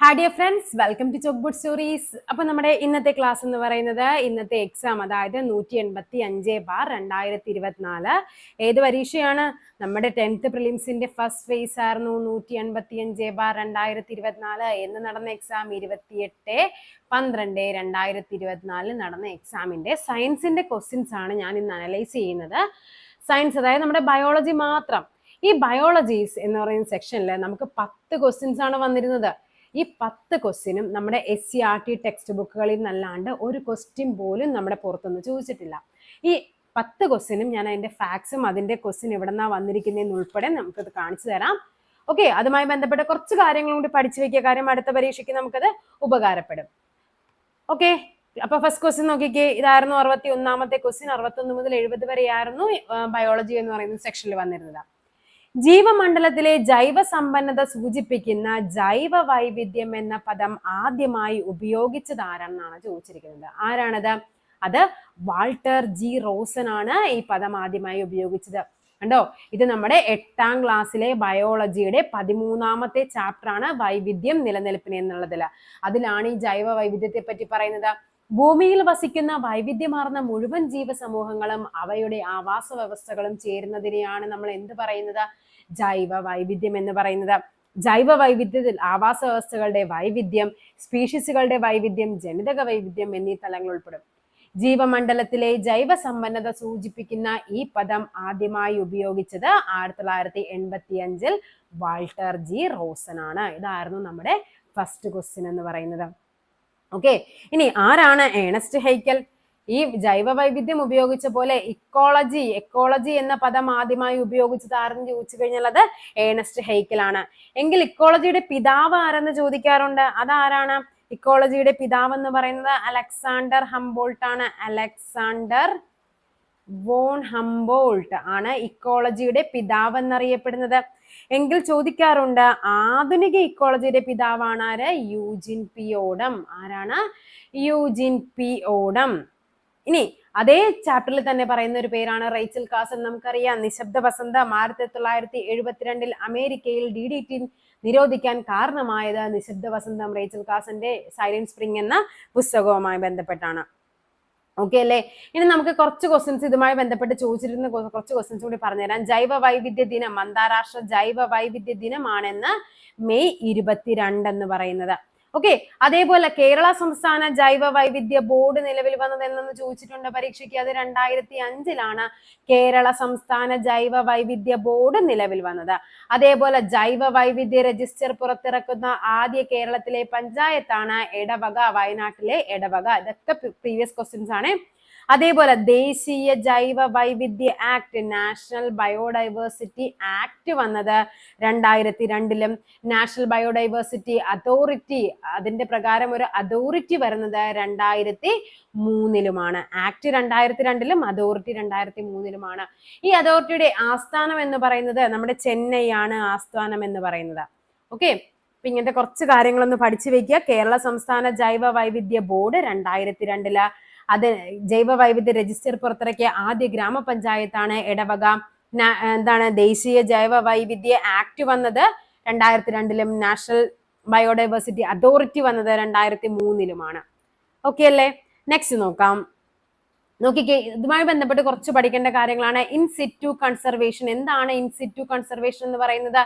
Hi dear friends welcome to chalk bud stories അപ്പൊ നമ്മുടെ ഇന്നത്തെ ക്ലാസ് എന്ന് പറയുന്നത് ഇന്നത്തെ എക്സാം അതായത് നൂറ്റി എൺപത്തി അഞ്ച് ബാർ രണ്ടായിരത്തി ഇരുപത്തിനാല് ഏത് പരീക്ഷയാണ്? നമ്മുടെ ടെൻത്ത് പ്രിലിംസിന്റെ ഫസ്റ്റ് ഫേസ് ആയിരുന്നു നൂറ്റി എൺപത്തി അഞ്ച് ബാർ രണ്ടായിരത്തി ഇരുപത്തിനാല് എന്ന് നടന്ന എക്സാം ഇരുപത്തിയെട്ട് പന്ത്രണ്ട് രണ്ടായിരത്തി ഇരുപത്തിനാലിൽ നടന്ന എക്സാമിന്റെ സയൻസിന്റെ ക്വസ്റ്റ്യൻസ് ആണ് ഞാൻ ഇന്ന് അനലൈസ് ചെയ്യുന്നത്. സയൻസ് അതായത് നമ്മുടെ ബയോളജി മാത്രം. ഈ ബയോളജീസ് എന്ന് പറയുന്ന സെക്ഷനിൽ നമുക്ക് പത്ത് ക്വസ്റ്റ്യൻസ് ആണ് വന്നിരുന്നത്. ഈ പത്ത് ക്വസ്റ്റ്യനും നമ്മുടെ S C R T text ബുക്കുകളിൽ നിന്നല്ലാണ്ട് ഒരു ക്വസ്റ്റ്യൻ പോലും നമ്മുടെ പുറത്തുനിന്ന് ചോദിച്ചിട്ടില്ല. ഈ പത്ത് ക്വസ്റ്റ്യനും ഞാൻ അതിന്റെ ഫാക്സും അതിന്റെ ക്വസ്റ്റ്യൻ എവിടെ നിന്നാണ് വന്നിരിക്കുന്നതെന്ന് ഉൾപ്പെടെ നമുക്കത് കാണിച്ചു തരാം. ഓക്കെ അതുമായി ബന്ധപ്പെട്ട കുറച്ച് കാര്യങ്ങളും കൂടി പഠിച്ചു വയ്ക്കുക കാര്യം അടുത്ത പരീക്ഷയ്ക്ക് നമുക്കത് ഉപകാരപ്പെടും. ഓക്കെ അപ്പൊ ഫസ്റ്റ് ക്വസ്റ്റ്യൻ നോക്കിക്കേ. ഇതായിരുന്നു അറുപത്തി ഒന്നാമത്തെ ക്വസ്റ്റ്യൻ അറുപത്തി ഒന്ന് മുതൽ എഴുപത് വരെയായിരുന്നു ബയോളജി എന്ന് പറയുന്ന സെക്ഷനിൽ വന്നിരുന്നത്. ജീവമണ്ഡലത്തിലെ ജൈവ സമ്പന്നത സൂചിപ്പിക്കുന്ന ജൈവ വൈവിധ്യം എന്ന പദം ആദ്യമായി ഉപയോഗിച്ചത് ആരാണെന്നാണ് ചോദിച്ചിരിക്കുന്നത്. ആരാണത്? അത് വാൾട്ടർ ജി റോസൻ ആണ് ഈ പദം ആദ്യമായി ഉപയോഗിച്ചത്. കണ്ടോ? ഇത് നമ്മുടെ എട്ടാം ക്ലാസ്സിലെ ബയോളജിയുടെ പതിമൂന്നാമത്തെ ചാപ്റ്റർ ആണ് വൈവിധ്യം നിലനിൽപ്പിന് എന്നുള്ളതിൽ അതിലാണ് ഈ ജൈവ വൈവിധ്യത്തെ പറ്റി പറയുന്നത്. ഭൂമിയിൽ വസിക്കുന്ന വൈവിധ്യമാർന്ന മുഴുവൻ ജീവസമൂഹങ്ങളും അവയുടെ ആവാസ വ്യവസ്ഥകളും ചേരുന്നതിനെയാണ് നമ്മൾ എന്ത് പറയുന്നത്? ജൈവ വൈവിധ്യം എന്ന് പറയുന്നത്. ജൈവ വൈവിധ്യത്തിൽ ആവാസ വ്യവസ്ഥകളുടെ വൈവിധ്യം സ്പീഷീസുകളുടെ വൈവിധ്യം ജനിതക വൈവിധ്യം എന്നീ തലങ്ങൾ ഉൾപ്പെടും. ജീവമണ്ഡലത്തിലെ ജൈവ സമ്പന്നത സൂചിപ്പിക്കുന്ന ഈ പദം ആദ്യമായി ഉപയോഗിച്ചത് ആയിരത്തി തൊള്ളായിരത്തി എൺപത്തി അഞ്ചിൽ വാൾട്ടർ ജി റോസൻ ആണ് ഇതായിരുന്നു നമ്മുടെ ഫസ്റ്റ് ക്വസ്റ്റ്യൻ എന്ന് പറയുന്നത്. ഓക്കെ ഇനി ആരാണ് ഏണസ്റ്റ് ഹൈക്കൽ ഈ ജൈവ വൈവിധ്യം ഉപയോഗിച്ച പോലെ ഇക്കോളജി എക്കോളജി എന്ന പദം ആദ്യമായി ഉപയോഗിച്ചത് ആരെന്ന് ചോദിച്ചു കഴിഞ്ഞാൽ അത് ഏണസ്റ്റ് ഹൈക്കൽ ആണ്. എങ്കിൽ ഇക്കോളജിയുടെ പിതാവ് ആരെന്ന് ചോദിക്കാറുണ്ട്? അതാരാണ്? ഇക്കോളജിയുടെ പിതാവ് എന്ന് പറയുന്നത് അലക്സാണ്ടർ ഹംബോൾട്ട് ആണ്. അലക്സാണ്ടർ വോൺ ഹംബോൾട്ട് ആണ് ഇക്കോളജിയുടെ പിതാവ് എന്നറിയപ്പെടുന്നത്. എങ്കിൽ ചോദിക്കാറുണ്ട് ആധുനിക ഇക്കോളജിയുടെ പിതാവാണ് ആര്? Eugene P Odum. ആരാണ്? Eugene P Odum. ഇനി അതേ ചാപ്റ്ററിൽ തന്നെ പറയുന്ന ഒരു പേരാണ് റൈച്ചൽ കാസൻ നമുക്കറിയാം നിശബ്ദ വസന്തം ആയിരത്തി തൊള്ളായിരത്തി എഴുപത്തിരണ്ടിൽ അമേരിക്കയിൽ ഡി ഡി ടി നിരോധിക്കാൻ കാരണമായത് നിശബ്ദ വസന്തം റേച്ചൽ കാസന്റെ സൈലൻസ് സ്പ്രിംഗ് എന്ന പുസ്തകവുമായി ബന്ധപ്പെട്ടാണ്. ഓക്കെ അല്ലേ? ഇനി നമുക്ക് കുറച്ച് ക്വസ്റ്റ്യൻസ് ഇതുമായി ബന്ധപ്പെട്ട് ചോദിച്ചിരുന്ന കുറച്ച് ക്വസ്റ്റ്യൻസ് കൂടി പറഞ്ഞുതരാം ജൈവ വൈവിധ്യ ദിനം അന്താരാഷ്ട്ര ജൈവ വൈവിധ്യ ദിനമാണെന്ന് മെയ് ഇരുപത്തിരണ്ട് എന്ന് പറയുന്നത്. ഓക്കെ അതേപോലെ കേരള സംസ്ഥാന ജൈവ വൈവിധ്യ ബോർഡ് നിലവിൽ വന്നത് എന്നു ചോദിച്ചിട്ടുണ്ട്? പരീക്ഷയ്ക്ക് അത് രണ്ടായിരത്തി അഞ്ചിലാണ് കേരള സംസ്ഥാന ജൈവ വൈവിധ്യ ബോർഡ് നിലവിൽ വന്നത്. അതേപോലെ ജൈവ വൈവിധ്യ രജിസ്റ്റർ പുറത്തിറക്കുന്ന ആദ്യ കേരളത്തിലെ പഞ്ചായത്താണ് എടവക വയനാട്ടിലെ എടവക. ഇതൊക്കെ പ്രീവിയസ് ക്വസ്റ്റ്യൻസ് ആണ്. അതേപോലെ ദേശീയ ജൈവ വൈവിധ്യ ആക്ട് നാഷണൽ ബയോഡൈവേഴ്സിറ്റി ആക്ട് വന്നത് രണ്ടായിരത്തി രണ്ടിലും നാഷണൽ ബയോഡൈവേഴ്സിറ്റി അതോറിറ്റി അതിന്റെ പ്രകാരം ഒരു അതോറിറ്റി വരുന്നത് രണ്ടായിരത്തി മൂന്നിലുമാണ് ആക്ട് രണ്ടായിരത്തി രണ്ടിലും അതോറിറ്റി രണ്ടായിരത്തി മൂന്നിലുമാണ് ഈ അതോറിറ്റിയുടെ ആസ്ഥാനം എന്ന് പറയുന്നത് നമ്മുടെ ചെന്നൈയാണ് ആസ്ഥാനം എന്ന് പറയുന്നത്. ഓക്കെ? അപ്പൊ ഇങ്ങനത്തെ കുറച്ച് കാര്യങ്ങളൊന്ന് പഠിച്ചു വെക്കുക കേരള സംസ്ഥാന ജൈവ വൈവിധ്യ ബോർഡ് രണ്ടായിരത്തി രണ്ടിൽ അത് ജൈവ വൈവിധ്യ രജിസ്റ്റർ പുറത്തിറക്കിയ ആദ്യ ഗ്രാമപഞ്ചായത്താണ് ഇടവക എന്താണ് ദേശീയ ജൈവ വൈവിധ്യ ആക്ട് വന്നത് രണ്ടായിരത്തി രണ്ടിലും നാഷണൽ ബയോഡൈവേഴ്സിറ്റി അതോറിറ്റി വന്നത് രണ്ടായിരത്തി മൂന്നിലുമാണ് ഓക്കെ അല്ലേ? നെക്സ്റ്റ് നോക്കാം. നോക്കിക്കേ ഇതുമായി ബന്ധപ്പെട്ട് കുറച്ച് പഠിക്കേണ്ട കാര്യങ്ങളാണ്. ഇൻ സിറ്റു കൺസർവേഷൻ എന്താണ് ഇൻ സിറ്റു കൺസർവേഷൻ എന്ന് പറയുന്നത്?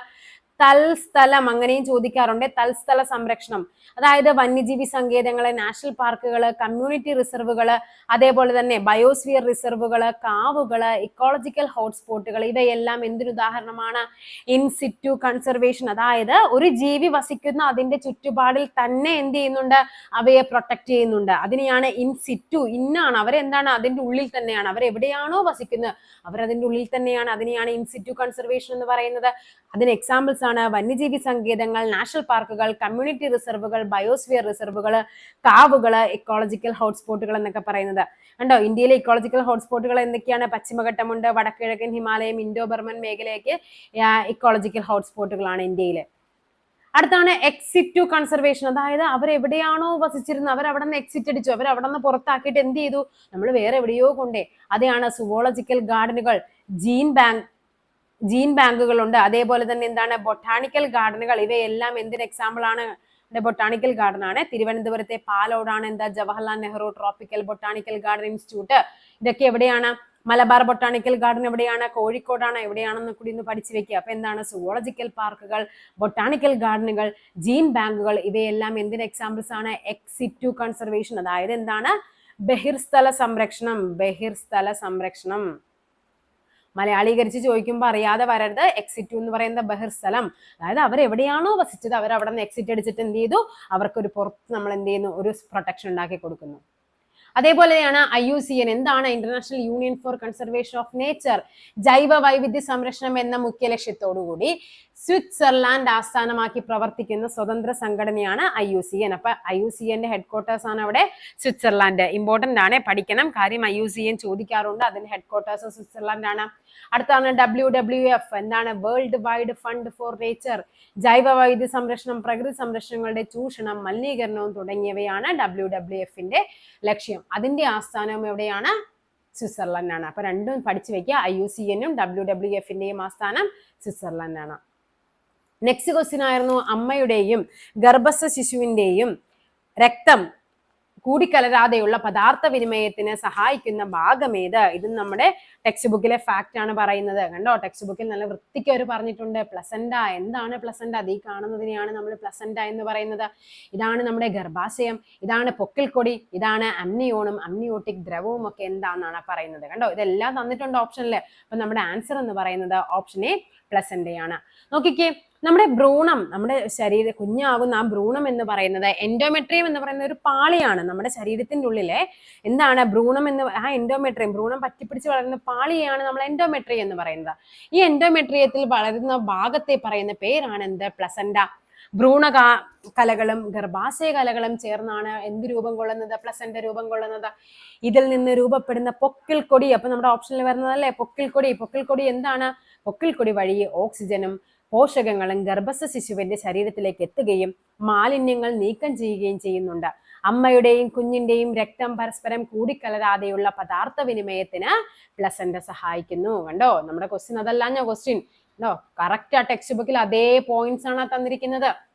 തൽസ്ഥലം അങ്ങനെയും ചോദിക്കാറുണ്ട്. തൽസ്ഥല സംരക്ഷണം. അതായത് വന്യജീവി സങ്കേതങ്ങൾ നാഷണൽ പാർക്കുകൾ കമ്മ്യൂണിറ്റി റിസർവുകൾ അതേപോലെ തന്നെ ബയോസ്ഫിയർ റിസർവുകൾ കാവുകൾ ഇക്കോളജിക്കൽ ഹോട്ട്സ്പോട്ടുകൾ ഇവയെല്ലാം എന്തിനുദാഹരണമാണ് ഇൻ സിറ്റു കൺസർവേഷൻ. അതായത് ഒരു ജീവി വസിക്കുന്ന അതിന്റെ ചുറ്റുപാടിൽ തന്നെ എന്ത് ചെയ്യുന്നുണ്ട്? അവയെ പ്രൊട്ടക്ട് ചെയ്യുന്നുണ്ട്. അതിനെയാണ് ഇൻസിറ്റു ഇന്നാണ്. അവരെന്താണ്? അതിന്റെ ഉള്ളിൽ തന്നെയാണ്. അവരെവിടെയാണോ വസിക്കുന്നത്? അവരതിന്റെ ഉള്ളിൽ തന്നെയാണ്. അതിനെയാണ് ഇൻ സിറ്റു കൺസർവേഷൻ എന്ന് പറയുന്നത്. അതിന് എക്സാമ്പിൾസ് ആണ്. വന്യജീവി സങ്കേതങ്ങൾ നാഷണൽ പാർക്കുകൾ കമ്മ്യൂണിറ്റി റിസർവുകൾ ബയോസ്ഫിയർ റിസർവുകൾ കാവുകൾ ഇക്കോളജിക്കൽ ഹോട്ട്സ്പോട്ടുകൾ എന്നൊക്കെ പറയുന്നത്. കണ്ടോ? ഇന്ത്യയിലെ ഇക്കോളജിക്കൽ ഹോട്ട്സ്പോട്ടുകൾ എന്തൊക്കെയാണ്? പശ്ചിമഘട്ടമുണ്ട് വടക്കിഴക്കൻ ഹിമാലയം ഇൻഡോ ബർമൻ മേഖലയ്ക്ക് ഇക്കോളജിക്കൽ ഹോട്ട്സ്പോട്ടുകളാണ് ഇന്ത്യയിൽ അടുത്താണ് എക്സിറ്റ് ടു കൺസർവേഷൻ അതായത് അവർ എവിടെയാണോ വസിച്ചിരുന്നത് അവർ അവിടെ നിന്ന് എക്സിറ്റ് അടിച്ചു. അവർ അവിടെ നിന്ന് പുറത്താക്കിയിട്ട് എന്ത് ചെയ്തു? നമ്മൾ വേറെ എവിടെയോ കൊണ്ടേ. അതെയാണ് സുവോളജിക്കൽ ഗാർഡനുകൾ ജീൻ ബാങ്ക് ജീൻ ബാങ്കുകളുണ്ട്. അതേപോലെ തന്നെ എന്താണ്? ബൊട്ടാണിക്കൽ ഗാർഡനുകൾ. ഇവയെല്ലാം എന്തിന് എക്സാമ്പിൾ ആണ്? ബൊട്ടാണിക്കൽ ഗാർഡൻ ആണ് തിരുവനന്തപുരത്തെ പാലോടാണ് എന്താ? Jawaharlal Nehru tropical botanical garden institute ഇതൊക്കെ എവിടെയാണ്? മലബാർ ബൊട്ടാണിക്കൽ ഗാർഡൻ എവിടെയാണ്? കോഴിക്കോടാണ്. എവിടെയാണെന്ന് കൂടി ഒന്ന് പഠിച്ചു വെക്കുക അപ്പൊ എന്താണ്? സുവോളജിക്കൽ പാർക്കുകൾ ബൊട്ടാണിക്കൽ ഗാർഡനുകൾ ജീൻ ബാങ്കുകൾ ഇവയെല്ലാം എന്തിന് എക്സാമ്പിൾസ് ആണ്? എക്സിറ്റു കൺസർവേഷൻ അതായത് എന്താണ്? ബഹിർസ്ഥല സംരക്ഷണം. ബഹിർസ്ഥല സംരക്ഷണം. മലയാളീകരിച്ച് ചോദിക്കുമ്പോൾ അറിയാതെ വരരുത്. എക്സിറ്റ് എന്ന് പറയുന്ന ബഹിർസ്ഥലം. അതായത് അവർ എവിടെയാണോ വസിച്ചത് അവർ അവിടെ നിന്ന് എക്സിറ്റ് അടിച്ചിട്ട് എന്ത് ചെയ്തു? അവർക്കൊരു പുറത്ത് നമ്മൾ എന്ത് ചെയ്യുന്നു? ഒരു പ്രൊട്ടക്ഷൻ ഉണ്ടാക്കി കൊടുക്കുന്നു. അതേപോലെയാണ് ഐ യു സി എൻ എന്താണ് international union for conservation of nature ജൈവ വൈവിധ്യ സംരക്ഷണം എന്ന മുഖ്യ ലക്ഷ്യത്തോടുകൂടി സ്വിറ്റ്സർലാൻഡ് ആസ്ഥാനമാക്കി പ്രവർത്തിക്കുന്ന സ്വതന്ത്ര സംഘടനയാണ് ഐ യു സി എൻ. അപ്പൊ ഐ യു സി എന്റെ ഹെഡ് ക്വാർട്ടേഴ്സ് ആണ് അവിടെ സ്വിറ്റ്സർലാൻഡ്. ഇമ്പോർട്ടന്റ് ആണ് പഠിക്കണം. കാര്യം ഐ യു സി എൻ ചോദിക്കാറുണ്ട് അതിന്റെ ഹെഡ് ക്വാർട്ടേഴ്സ് സ്വിറ്റ്സർലാൻഡ് ആണ്. അടുത്താണ് ഡബ്ല്യു ഡബ്ല്യു എഫ് എന്താണ് world wide fund for nature ജൈവ വൈദ്യ സംരക്ഷണം പ്രകൃതി സംരക്ഷണങ്ങളുടെ ചൂഷണം മലിനീകരണവും തുടങ്ങിയവയാണ് ഡബ്ല്യു ഡബ്ല്യു എഫിന്റെ ലക്ഷ്യം. അതിന്റെ ആസ്ഥാനവും എവിടെയാണ്? സ്വിറ്റ്സർലൻഡ് ആണ്. അപ്പൊ രണ്ടും പഠിച്ചു വെക്കുക. ഐ യു സി എനും ഡബ്ല്യു ഡബ്ല്യു എഫിന്റെയും ആസ്ഥാനം സ്വിറ്റ്സർലൻഡ് ആണ്. നെക്സ്റ്റ് ക്വസ്റ്റ്യൻ ആയിരുന്നു അമ്മയുടെയും ഗർഭസ്ഥ ശിശുവിന്റെയും രക്തം കൂടിക്കലരാതെയുള്ള പദാർത്ഥ വിനിമയത്തിന് സഹായിക്കുന്ന ഭാഗമേത്? ഇത് നമ്മുടെ ടെക്സ്റ്റ് ബുക്കിലെ ഫാക്റ്റ് ആണ് പറയുന്നത്. കണ്ടോ? ടെക്സ്റ്റ് ബുക്കിൽ നല്ല വൃത്തിക്ക് അവർ പറഞ്ഞിട്ടുണ്ട്. പ്ലസന്റ എന്താണ് പ്ലസന്റ അത് കാണുന്നതിനെയാണ് നമ്മൾ പ്ലസന്റ എന്ന് പറയുന്നത്. ഇതാണ് നമ്മുടെ ഗർഭാശയം. ഇതാണ് പൊക്കിൽക്കൊടി ഇതാണ് അമ്നിയോണും അമ്നിയോട്ടിക് ദ്രവവും ഒക്കെ എന്താണെന്നാണ് പറയുന്നത്. കണ്ടോ? ഇതെല്ലാം തന്നിട്ടുണ്ട് ഓപ്ഷനിൽ അപ്പൊ നമ്മുടെ ആൻസർ എന്ന് പറയുന്നത് ഓപ്ഷൻ എ പ്ലസന്റയാണ് നോക്കിക്കേ. നമ്മുടെ ഭ്രൂണം നമ്മുടെ ശരീര കുഞ്ഞാകുന്ന ആ ഭ്രൂണം എന്ന് പറയുന്നത് എൻഡോമെട്രിയം എന്ന് പറയുന്ന ഒരു പാളിയാണ് നമ്മുടെ ശരീരത്തിന്റെ ഉള്ളിലെ. എന്താണ് ഭ്രൂണം എന്ന് ആ എൻഡോമെട്രിയം ഭ്രൂണം പറ്റിപ്പിടിച്ച് വളരുന്ന പാളിയാണ് നമ്മൾ എൻഡോമെട്രി എന്ന് പറയുന്നത്. ഈ എൻഡോമെട്രിയത്തിൽ വളരുന്ന ഭാഗത്തെ പറയുന്ന പേരാണ് എന്ത്? പ്ലസൻഡ ഭ്രൂണ കലകളും ഗർഭാശയ കലകളും ചേർന്നാണ് എന്ത് രൂപം കൊള്ളുന്നത്? പ്ലസന്റ് രൂപം കൊള്ളുന്നത്. ഇതിൽ നിന്ന് രൂപപ്പെടുന്ന പൊക്കിൽ കൊടി അപ്പൊ നമ്മുടെ ഓപ്ഷനിൽ വരുന്നതല്ലേ? പൊക്കിൽ കൊടി. പൊക്കിൽ കൊടി എന്താണ്? പൊക്കിൽ കൊടി വഴി ഓക്സിജനും പോഷകങ്ങളും ഗർഭസ്ഥ ശിശുവിന്റെ ശരീരത്തിലേക്ക് എത്തുകയും മാലിന്യങ്ങൾ നീക്കം ചെയ്യുകയും ചെയ്യുന്നുണ്ട്. അമ്മയുടെയും കുഞ്ഞിന്റെയും രക്തം പരസ്പരം കൂടിക്കലരാതെയുള്ള പദാർത്ഥ വിനിമയത്തിന് പ്ലസന്റ സഹായിക്കുന്നു. കണ്ടോ? നമ്മുടെ ക്വസ്റ്റ്യൻ അതല്ല ഞാൻ ക്വസ്റ്റ്യൻ കണ്ടോ? കറക്റ്റ് ആ ടെക്സ്റ്റ് ബുക്കിൽ അതേ പോയിന്റ്സ് ആണ് തന്നിരിക്കുന്നത്.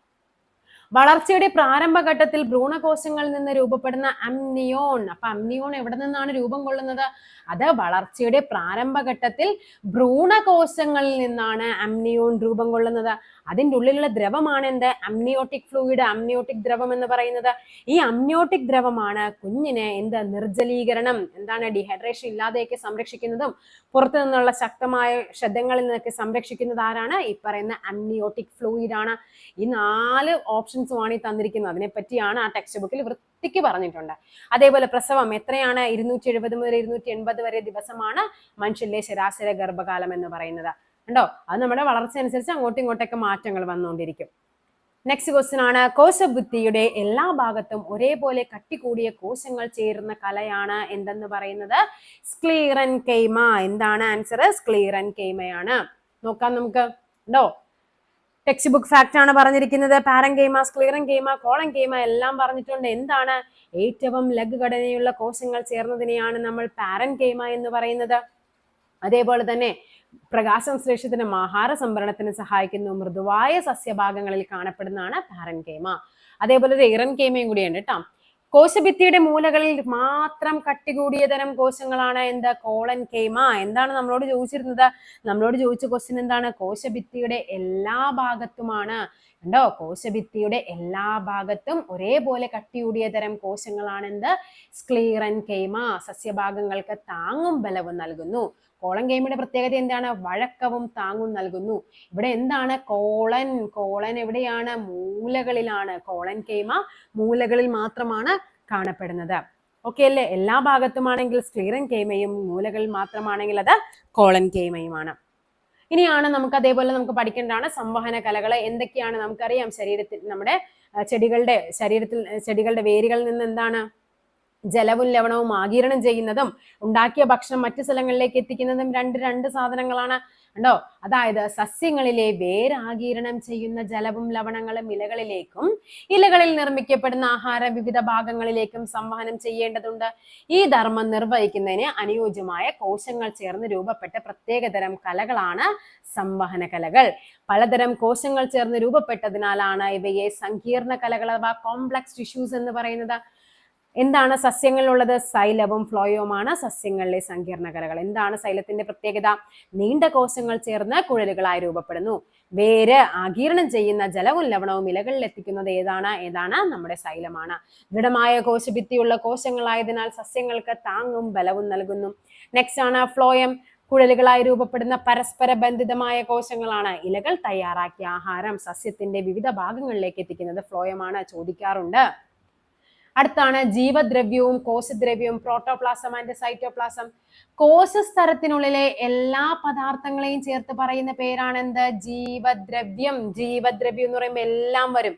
വളർച്ചയുടെ പ്രാരംഭഘട്ടത്തിൽ ഭ്രൂണകോശങ്ങളിൽ നിന്ന് രൂപപ്പെടുന്ന അംനിയോൺ. അപ്പൊ അംനിയോൺ എവിടെ നിന്നാണ് രൂപം കൊള്ളുന്നത്? അത് വളർച്ചയുടെ പ്രാരംഭഘട്ടത്തിൽ ഭ്രൂണകോശങ്ങളിൽ നിന്നാണ് അംനിയോൺ രൂപം കൊള്ളുന്നത്. അതിന്റെ ഉള്ളിലുള്ള ദ്രവമാണ് എന്ത്? അംനിയോട്ടിക് ഫ്ലൂയിഡ് അംനിയോട്ടിക് ദ്രവം എന്ന് പറയുന്നത്. ഈ അംനിയോട്ടിക് ദ്രവമാണ് കുഞ്ഞിനെ എന്ത്? നിർജലീകരണം എന്താണ് ഡീഹൈഡ്രേഷൻ ഇല്ലാതെയൊക്കെ സംരക്ഷിക്കുന്നതും പുറത്തു നിന്നുള്ള ശക്തമായ ശബ്ദങ്ങളിൽ നിന്നൊക്കെ സംരക്ഷിക്കുന്നത് ആരാണ്? ഈ പറയുന്ന അംനിയോട്ടിക് ഫ്ലൂയിഡ് ആണ് ഈ നാല് ഓപ്ഷൻസുമാണ് ഈ തന്നിരിക്കുന്നത് അതിനെപ്പറ്റിയാണ് ആ ടെക്സ്റ്റ് ബുക്കിൽ വൃത്തിക്ക് പറഞ്ഞിട്ടുണ്ട്. അതേപോലെ പ്രസവം എത്രയാണ്? ഇരുന്നൂറ്റി എഴുപത് മുതൽ ഇരുന്നൂറ്റി എൺപത് വരെ ദിവസമാണ് മനുഷ്യന്റെ ശരാശരി ഗർഭകാലം എന്ന് പറയുന്നത്. ഉണ്ടോ അത് നമ്മുടെ വളർച്ച അനുസരിച്ച് അങ്ങോട്ടും ഇങ്ങോട്ടൊക്കെ മാറ്റങ്ങൾ വന്നുകൊണ്ടിരിക്കും. നെക്സ്റ്റ് ക്വസ്റ്റ്യൻ ആണ്. കോശബുദ്ധിയുടെ എല്ലാ ഭാഗത്തും ഒരേപോലെ കട്ടികൂടിയ കോശങ്ങൾ ചേരുന്ന കലയാണ് എന്തെന്ന് പറയുന്നത്? സ്ക്ലീറൻ കെയ്മ എന്താണ് ആൻസർ സ്ക്ലീറൻ കെയ്മയാണ് നോക്കാം നമുക്ക്. ഉണ്ടോ ടെക്സ്റ്റ് ബുക്ക് ഫാക്റ്റ് ആണ് പറഞ്ഞിരിക്കുന്നത്. പാരൻ ഗെയിമ സ്ക്ലീറൻ ഗെയിമ കോളം ഗെയിമ എല്ലാം പറഞ്ഞിട്ടുണ്ട്. എന്താണ്? ഏറ്റവും ലഘു ഘടനയുള്ള കോശങ്ങൾ ചേർന്നതിനെയാണ് നമ്മൾ പാരൻ ഗെയിമ എന്ന് പറയുന്നത്. അതേപോലെ തന്നെ പ്രകാശസംശ്ലേഷത്തിന് ആഹാര സംഭരണത്തിന് സഹായിക്കുന്ന. മൃദുവായ സസ്യഭാഗങ്ങളിൽ കാണപ്പെടുന്നതാണ് പാരൻ ഗെയിമ അതേപോലെ ഒരു ഇറൻ കേമയും കൂടിയുണ്ട് കേട്ടോ കോശഭിത്തിയുടെ മൂലകളിൽ മാത്രം കട്ടികൂടിയ തരം കോശങ്ങളാണ് എന്താ കോളൻ കേമ. എന്താണ് നമ്മളോട് ചോദിച്ചിരുന്നത്? നമ്മളോട് ചോദിച്ച ക്വസ്റ്റ്യൻ എന്താണ്? കോശഭിത്തിയുടെ എല്ലാ ഭാഗത്തുമാണ്. ഉണ്ടോ കോശഭിത്തിയുടെ എല്ലാ ഭാഗത്തും ഒരേപോലെ കട്ടികൂടിയ തരം കോശങ്ങളാണ് എന്ത്? സ്ക്ലീറൻ കേമ. സസ്യഭാഗങ്ങൾക്ക് താങ്ങും ബലവും നൽകുന്നു. കോളൻ ഗെയിമിന്റെ പ്രത്യേകത എന്താണ്? വഴക്കവും താങ്ങും നൽകുന്നു. ഇവിടെ എന്താണ്? കോളൻ. കോളൻ എവിടെയാണ്? മൂലകളിലാണ്. കോളൻ കേമ മൂലകളിൽ മാത്രമാണ് കാണപ്പെടുന്നത്. ഓക്കെ അല്ലേ? എല്ലാ ഭാഗത്തുമാണെങ്കിൽ സ്ക്ലീറൻ കേമയും മൂലകളിൽ മാത്രമാണെങ്കിൽ അത് കോളൻ കേമയുമാണ് ഇനിയാണ് നമുക്ക് അതേപോലെ നമുക്ക് പഠിക്കേണ്ടതാണ് സംവഹന കലകൾ എന്തൊക്കെയാണ്? നമുക്കറിയാം. ശരീരത്തിൽ നമ്മുടെ ചെടികളുടെ ശരീരത്തിൽ ചെടികളുടെ വേരുകളിൽ നിന്ന് എന്താണ്? ജലവും ലവണവും ആഗിരണം ചെയ്യുന്നതും ഉണ്ടാക്കിയ ഭക്ഷണം മറ്റു സ്ഥലങ്ങളിലേക്ക് എത്തിക്കുന്നതും രണ്ട് രണ്ട് സാധനങ്ങളാണ് ഉണ്ടോ അതായത് സസ്യങ്ങളിലെ വേരാഗീരണം ചെയ്യുന്ന ജലവും ലവണങ്ങളും ഇലകളിലേക്കും ഇലകളിൽ നിർമ്മിക്കപ്പെടുന്ന ആഹാരം വിവിധ ഭാഗങ്ങളിലേക്കും സംവഹനം ചെയ്യേണ്ടതുണ്ട്. ഈ ധർമ്മം നിർവഹിക്കുന്നതിന് അനുയോജ്യമായ കോശങ്ങൾ ചേർന്ന് രൂപപ്പെട്ട പ്രത്യേകതരം കലകളാണ് സംവഹന കലകൾ. പലതരം കോശങ്ങൾ ചേർന്ന് രൂപപ്പെട്ടതിനാലാണ് ഇവയെ സങ്കീർണ കലകൾ അഥവാ കോംപ്ലക്സ് ടിഷ്യൂസ് എന്ന് പറയുന്നത്. എന്താണ് സസ്യങ്ങളിലുള്ളത്? സൈലവും ഫ്ലോയവുമാണ് സസ്യങ്ങളിലെ സങ്കീർണ കലകൾ എന്താണ് സൈലത്തിന്റെ പ്രത്യേകത? നീണ്ട കോശങ്ങൾ ചേർന്ന് കുഴലുകളായി രൂപപ്പെടുന്നു. വേര് ആകീർണം ചെയ്യുന്ന ജലവും ലവണവും ഇലകളിൽ എത്തിക്കുന്നത് ഏതാണ്? ഏതാണ്? നമ്മുടെ സൈലമാണ്. ദൃഢമായ കോശഭിത്തിയുള്ള കോശങ്ങളായതിനാൽ സസ്യങ്ങൾക്ക് താങ്ങും ബലവും നൽകുന്നു. നെക്സ്റ്റ് ആണ് ഫ്ലോയം. കുഴലുകളായി രൂപപ്പെടുന്ന പരസ്പര ബന്ധിതമായ കോശങ്ങളാണ് ഇലകൾ തയ്യാറാക്കിയ ആഹാരം. സസ്യത്തിന്റെ വിവിധ ഭാഗങ്ങളിലേക്ക് എത്തിക്കുന്നത് ഫ്ലോയമാണ്. ചോദിക്കാറുണ്ട്. അടുത്താണ് ജീവദ്രവ്യവും കോശദ്രവ്യവും പ്രോട്ടോപ്ലാസം ആൻഡ് സൈറ്റോപ്ലാസം കോശസ്തരത്തിനുള്ളിലെ എല്ലാ പദാർത്ഥങ്ങളെയും ചേർത്ത് പറയുന്ന പേരാണ് എന്ത് ജീവദ്രവ്യം. ജീവദ്രവ്യം എന്ന് പറയുമ്പോൾ എല്ലാം വരും.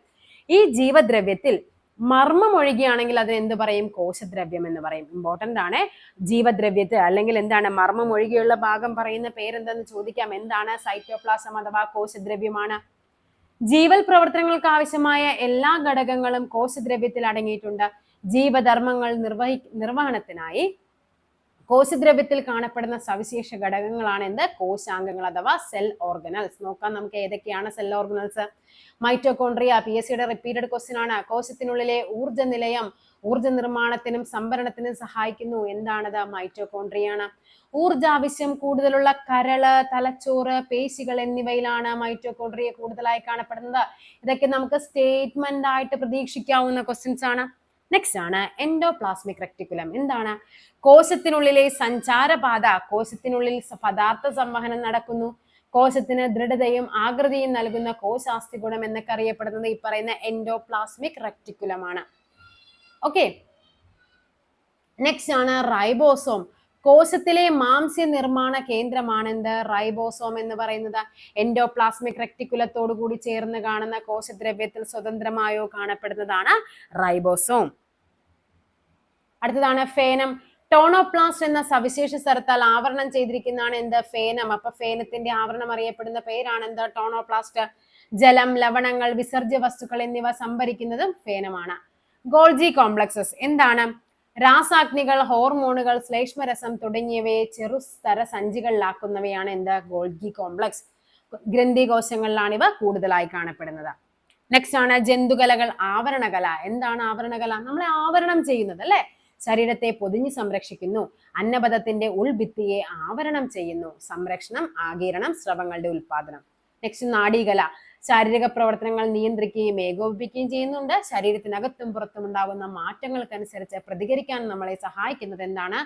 ഈ ജീവദ്രവ്യത്തിൽ മർമ്മം ഒഴുകിയാണെങ്കിൽ അതിന് എന്ത് പറയും? കോശദ്രവ്യം എന്ന് പറയും. ഇമ്പോർട്ടന്റ് ആണ്. ജീവദ്രവ്യത്തെ അല്ലെങ്കിൽ എന്താണ് മർമ്മം ഒഴുകിയുള്ള ഭാഗം പറയുന്ന പേരെന്തെന്ന് ചോദിക്കാം. എന്താണ്? സൈറ്റോപ്ലാസം അഥവാ കോശദ്രവ്യമാണ്. ജീവൽ പ്രവർത്തനങ്ങൾക്ക് ആവശ്യമായ എല്ലാ ഘടകങ്ങളും കോശദ്രവ്യത്തിൽ അടങ്ങിയിട്ടുണ്ട്. ജീവധർമ്മങ്ങൾ നിർവഹി നിർവഹണത്തിനായി കോശദ്രവ്യത്തിൽ കാണപ്പെടുന്ന സവിശേഷ ഘടകങ്ങളാണ് എന്ത്? കോശാംഗങ്ങൾ അഥവാ സെൽ ഓർഗനൽസ് നോക്കാം നമുക്ക് ഏതൊക്കെയാണ് cell organelles mitochondria P S സിയുടെ റിപ്പീറ്റഡ് ക്വസ്റ്റ്യൻ ആണ്. കോശത്തിനുള്ളിലെ ഊർജ നിലയം ഊർജ നിർമ്മാണത്തിനും സംഭരണത്തിനും സഹായിക്കുന്നു. എന്താണത്? മൈറ്റോകോൺട്രിയാണ് ഊർജാവശ്യം കൂടുതലുള്ള കരൾ തലച്ചോറ് പേശികൾ എന്നിവയിലാണ് മൈറ്റോകോൺഡ്രിയ കൂടുതലായി കാണപ്പെടുന്നത്. ഇതൊക്കെ നമുക്ക് സ്റ്റേറ്റ്മെന്റ് ആയിട്ട് പ്രതീക്ഷിക്കാവുന്ന ക്വസ്റ്റ്യൻസ് ആണ്. നെക്സ്റ്റ് ആണ് എൻഡോപ്ലാസ്മിക് റെക്ടിക്കുലം എന്താണ്? കോശത്തിനുള്ളിലെ സഞ്ചാരപാത കോശത്തിനുള്ളിൽ പദാർത്ഥ സംവഹനം നടക്കുന്നു. കോശത്തിന് ദൃഢതയും ആകൃതിയും നൽകുന്ന കോശാസ്തി ഗുണം എന്നൊക്കെ അറിയപ്പെടുന്നത് ഈ പറയുന്ന എൻഡോപ്ലാസ്മിക് റെക്ടിക്കുലമാണ് ഓക്കെ നെക്സ്റ്റ് ആണ് റൈബോസോം കോശത്തിലെ മാംസ്യ നിർമ്മാണ കേന്ദ്രമാണ് കേന്ദ്രമാണെന്ത്? റൈബോസോം എന്ന് പറയുന്നത് എൻഡോപ്ലാസ്മിക് റെക്ടിക്കുലത്തോടു കൂടി ചേർന്ന് കാണുന്ന കോശദ്രവ്യത്തിൽ സ്വതന്ത്രമായോ കാണപ്പെടുന്നതാണ് റൈബോസോം അടുത്തതാണ് ഫേനം. ടോണോപ്ലാസ്റ്റ് എന്ന സവിശേഷ സ്ഥലത്താൽ ആവരണം ചെയ്തിരിക്കുന്നതാണ് എന്ത്? ഫേനം. അപ്പൊ ഫേനത്തിന്റെ ആവരണം അറിയപ്പെടുന്ന പേരാണ് എന്ത് ടോണോപ്ലാസ്റ്റ്. ജലം ലവണങ്ങൾ വിസർജ്യ വസ്തുക്കൾ എന്നിവ സംഭരിക്കുന്നതും ഫേനമാണ്. Golgi complexes. എന്താണ്? രാസാഗ്നികൾ ഹോർമോണുകൾ ശ്ലേഷ്മരസം തുടങ്ങിയവയെ ചെറുസ്തര സഞ്ചികളിലാക്കുന്നവയാണ് എന്ത്? Golgi complex. ഗ്രന്ഥി കോശങ്ങളിലാണ് ഇവ കൂടുതലായി കാണപ്പെടുന്നത്. നെക്സ്റ്റ് ആണ് ജന്തുകലകൾ ആവരണകല. എന്താണ് ആവരണകല? നമ്മളെ ആവരണം ചെയ്യുന്നത് അല്ലെ? ശരീരത്തെ പൊതിഞ്ഞു സംരക്ഷിക്കുന്നു. അന്നപഥത്തിന്റെ ഉൾഭിത്തിയെ ആവരണം ചെയ്യുന്നു. സംരക്ഷണം ആകിരണം സ്രവങ്ങളുടെ ഉൽപാദനം. നെക്സ്റ്റ് നാഡീകല ശാരീരിക പ്രവർത്തനങ്ങൾ നിയന്ത്രിക്കുകയും ഏകോപിപ്പിക്കുകയും ചെയ്യുന്നുണ്ട്. ശരീരത്തിനകത്തും പുറത്തും ഉണ്ടാകുന്ന മാറ്റങ്ങൾക്കനുസരിച്ച് പ്രതികരിക്കാൻ നമ്മളെ സഹായിക്കുന്നത് എന്താണ്?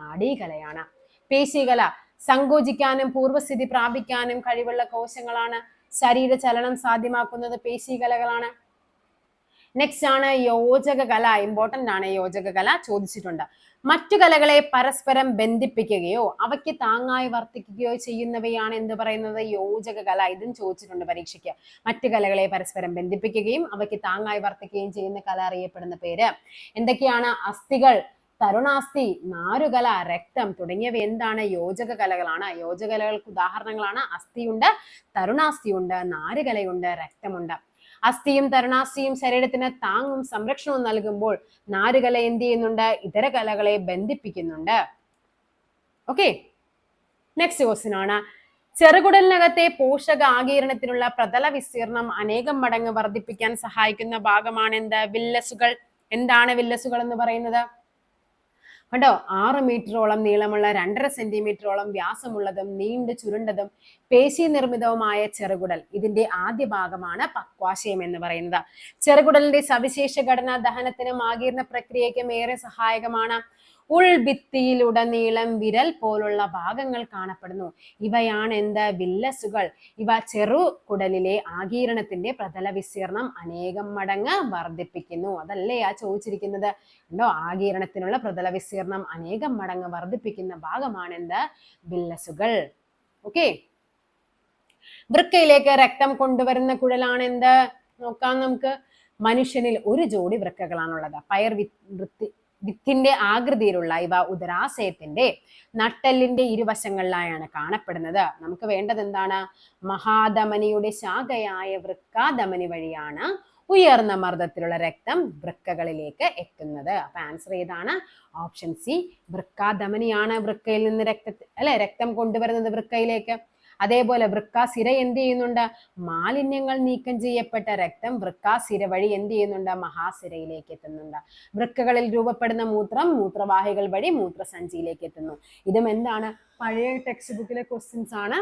നാഡീകലയാണ്. പേശികല സങ്കോചിക്കാനും പൂർവസ്ഥിതി പ്രാപിക്കാനും കഴിവുള്ള കോശങ്ങളാണ്. ശരീര ചലനം സാധ്യമാക്കുന്നത് പേശികലകളാണ്. നെക്സ്റ്റ് ആണ് യോജക കല ഇമ്പോർട്ടന്റ് ആണ് യോജക കല ചോദിച്ചിട്ടുണ്ട്. മറ്റു കലകളെ പരസ്പരം ബന്ധിപ്പിക്കുകയോ അവയ്ക്ക് താങ്ങായി വർത്തിക്കുകയോ ചെയ്യുന്നവയാണ് എന്ന് പറയുന്നത്? യോജക കല ഇതും ചോദിച്ചിട്ടുണ്ട് പരീക്ഷയ്ക്ക്. മറ്റു കലകളെ പരസ്പരം ബന്ധിപ്പിക്കുകയും അവയ്ക്ക് താങ്ങായി വർത്തിക്കുകയും ചെയ്യുന്ന കല അറിയപ്പെടുന്ന പേര് എന്തൊക്കെയാണ്? അസ്ഥികൾ തരുണാസ്തി നാരുകല രക്തം തുടങ്ങിയവ എന്താണ്? യോജക കലകളാണ് യോജകലകൾക്ക് ഉദാഹരണങ്ങളാണ്. അസ്ഥിയുണ്ട് തരുണാസ്ഥിയുണ്ട് നാരുകലയുണ്ട് രക്തമുണ്ട്. അസ്ഥിയും തരണാസ്ഥിയും ശരീരത്തിന് താങ്ങും സംരക്ഷണവും നൽകുമ്പോൾ നാരുകല എന്ത് ചെയ്യുന്നുണ്ട്? ഇതര കലകളെ ബന്ധിപ്പിക്കുന്നുണ്ട്. ഓക്കെ നെക്സ്റ്റ് ക്വസ്റ്റ്യൻ ആണ്. ചെറുകുടലിനകത്തെ പോഷക ആകീരണത്തിനുള്ള പ്രതല വിസ്തീർണം അനേകം മടങ്ങ് വർദ്ധിപ്പിക്കാൻ സഹായിക്കുന്ന ഭാഗമാണ് എന്ത് വില്ലസുകൾ. എന്താണ് വില്ലസുകൾ എന്ന് പറയുന്നത്? കണ്ടോ? ആറ് മീറ്ററോളം നീളമുള്ള രണ്ടര സെന്റിമീറ്ററോളം വ്യാസമുള്ളതും നീണ്ടു ചുരുണ്ടതും പേശി നിർമ്മിതവുമായ ചെറുകുടൽ. ഇതിന്റെ ആദ്യ ഭാഗമാണ് പക്വാശയം എന്ന് പറയുന്നത്. ചെറുകുടലിന്റെ സവിശേഷ ഘടന ദഹനത്തിനും ആകീർണ പ്രക്രിയയ്ക്കും ഏറെ സഹായകമാണ്. ഉൾഭിത്തിയിലുടനീളം വിരൽ പോലുള്ള ഭാഗങ്ങൾ കാണപ്പെടുന്നു. ഇവയാണ് എന്ത്? വില്ലസുകൾ. ഇവ ചെറു കുടലിലെ ആകീരണത്തിന്റെ പ്രതല വിസ്തീർണം അനേകം മടങ്ങ് വർദ്ധിപ്പിക്കുന്നു. അതല്ലേ ആ ചോദിച്ചിരിക്കുന്നത്? ഉണ്ടോ ആകീരണത്തിനുള്ള പ്രതല വിസ്തീർണം അനേകം മടങ്ങ് വർദ്ധിപ്പിക്കുന്ന ഭാഗമാണ് എന്ത്? വില്ലസുകൾ. ഓക്കെ. വൃക്കയിലേക്ക് രക്തം കൊണ്ടുവരുന്ന കുഴലാണ് എന്ത്? നോക്കാം നമുക്ക്. മനുഷ്യനിൽ ഒരു ജോഡി വൃക്കകളാണുള്ളത്. പയർ വി വൃത്തി വിത്തിന്റെ ആകൃതിയിലുള്ള ഇവ ഉദരാശയത്തിന്റെ നട്ടെല്ലിന്റെ ഇരുവശങ്ങളിലായാണ് കാണപ്പെടുന്നത്. നമുക്ക് വേണ്ടത് എന്താണ്? മഹാധമനിയുടെ ശാഖയായ വൃക്കാധമനി വഴിയാണ് ഉയർന്ന മർദ്ദത്തിലുള്ള രക്തം വൃക്കകളിലേക്ക് എത്തുന്നത്. അപ്പൊ ആൻസർ ഏതാണ്? ഓപ്ഷൻ സി വൃക്കാധമനിയാണ് വൃക്കയിൽ നിന്ന് രക്ത അല്ലെ? രക്തം കൊണ്ടുവരുന്നത് വൃക്കയിലേക്ക്. അതേപോലെ വൃക്കാസിര എന്ത് ചെയ്യുന്നുണ്ട്? മാലിന്യങ്ങൾ നീക്കം ചെയ്യപ്പെട്ട രക്തം വൃക്കാസിര വഴി എന്ത് ചെയ്യുന്നുണ്ട്? മഹാസിരയിലേക്ക് എത്തുന്നുണ്ട്. വൃക്കകളിൽ രൂപപ്പെടുന്ന മൂത്രം മൂത്രവാഹികൾ വഴി മൂത്രസഞ്ചിയിലേക്ക് എത്തുന്നു. ഇതും എന്താണ്? പഴയ ടെക്സ്റ്റ് ബുക്കിലെ ക്വസ്റ്റ്യൻസ് ആണ്.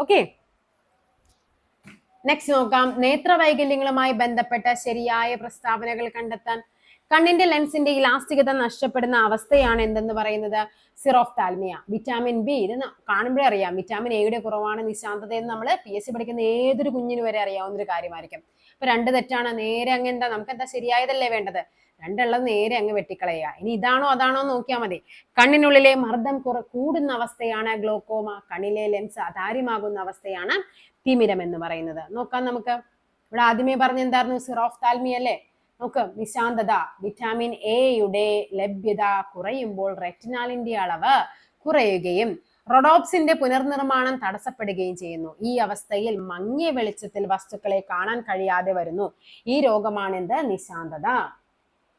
ഓക്കെ നെക്സ്റ്റ് നോക്കാം. നേത്രവൈകല്യങ്ങളുമായി ബന്ധപ്പെട്ട ശരിയായ പ്രസ്താവനകൾ കണ്ടെത്താൻ കണ്ണിന്റെ ലെൻസിന്റെ ഇലാസ്തികത നഷ്ടപ്പെടുന്ന അവസ്ഥയാണ് എന്തെന്ന് പറയുന്നത്? സിറോഫ്താൽമിയ. വിറ്റാമിൻ ബി ഇത് കാണുമ്പോഴേ അറിയാം. വിറ്റാമിൻ എയുടെ കുറവാണ് നിശാന്തത എന്ന് നമ്മൾ പി എസ് സി പഠിക്കുന്ന ഏതൊരു കുഞ്ഞിന് വരെ അറിയാവുന്ന ഒരു കാര്യമായിരിക്കും. അപ്പൊ രണ്ട് തെറ്റാണ്. നേരെ അങ്ങ് എന്താ നമുക്ക് എന്താ ശരിയായതല്ലേ വേണ്ടത്? രണ്ടുള്ളത് നേരെ അങ്ങ് വെട്ടിക്കളയുക. ഇനി ഇതാണോ അതാണോ നോക്കിയാൽ മതി. കണ്ണിനുള്ളിലെ മർദ്ദം കുറ കൂടുന്ന അവസ്ഥയാണ് ഗ്ലോക്കോമ കണ്ണിലെ ലെൻസ് അധാര്യമാകുന്ന അവസ്ഥയാണ് തിമിരം എന്ന് പറയുന്നത്. നോക്കാം നമുക്ക്. ഇവിടെ ആദ്യമേ പറഞ്ഞെന്തായിരുന്നു? സിറോഫ് സിറോഫ്താൽമി അല്ലേ? നോക്ക് നിശാന്തത വിറ്റാമിൻ എയുടെ ലഭ്യത കുറയുമ്പോൾ റെറ്റിനാലിന്റെ അളവ് കുറയുകയും റൊഡോപ്സിന്റെ പുനർനിർമ്മാണം തടസ്സപ്പെടുകയും ചെയ്യുന്നു. ഈ അവസ്ഥയിൽ മങ്ങിയ വെളിച്ചത്തിൽ വസ്തുക്കളെ കാണാൻ കഴിയാതെ വരുന്നു. ഈ രോഗമാണെന്ത്? നിശാന്തത.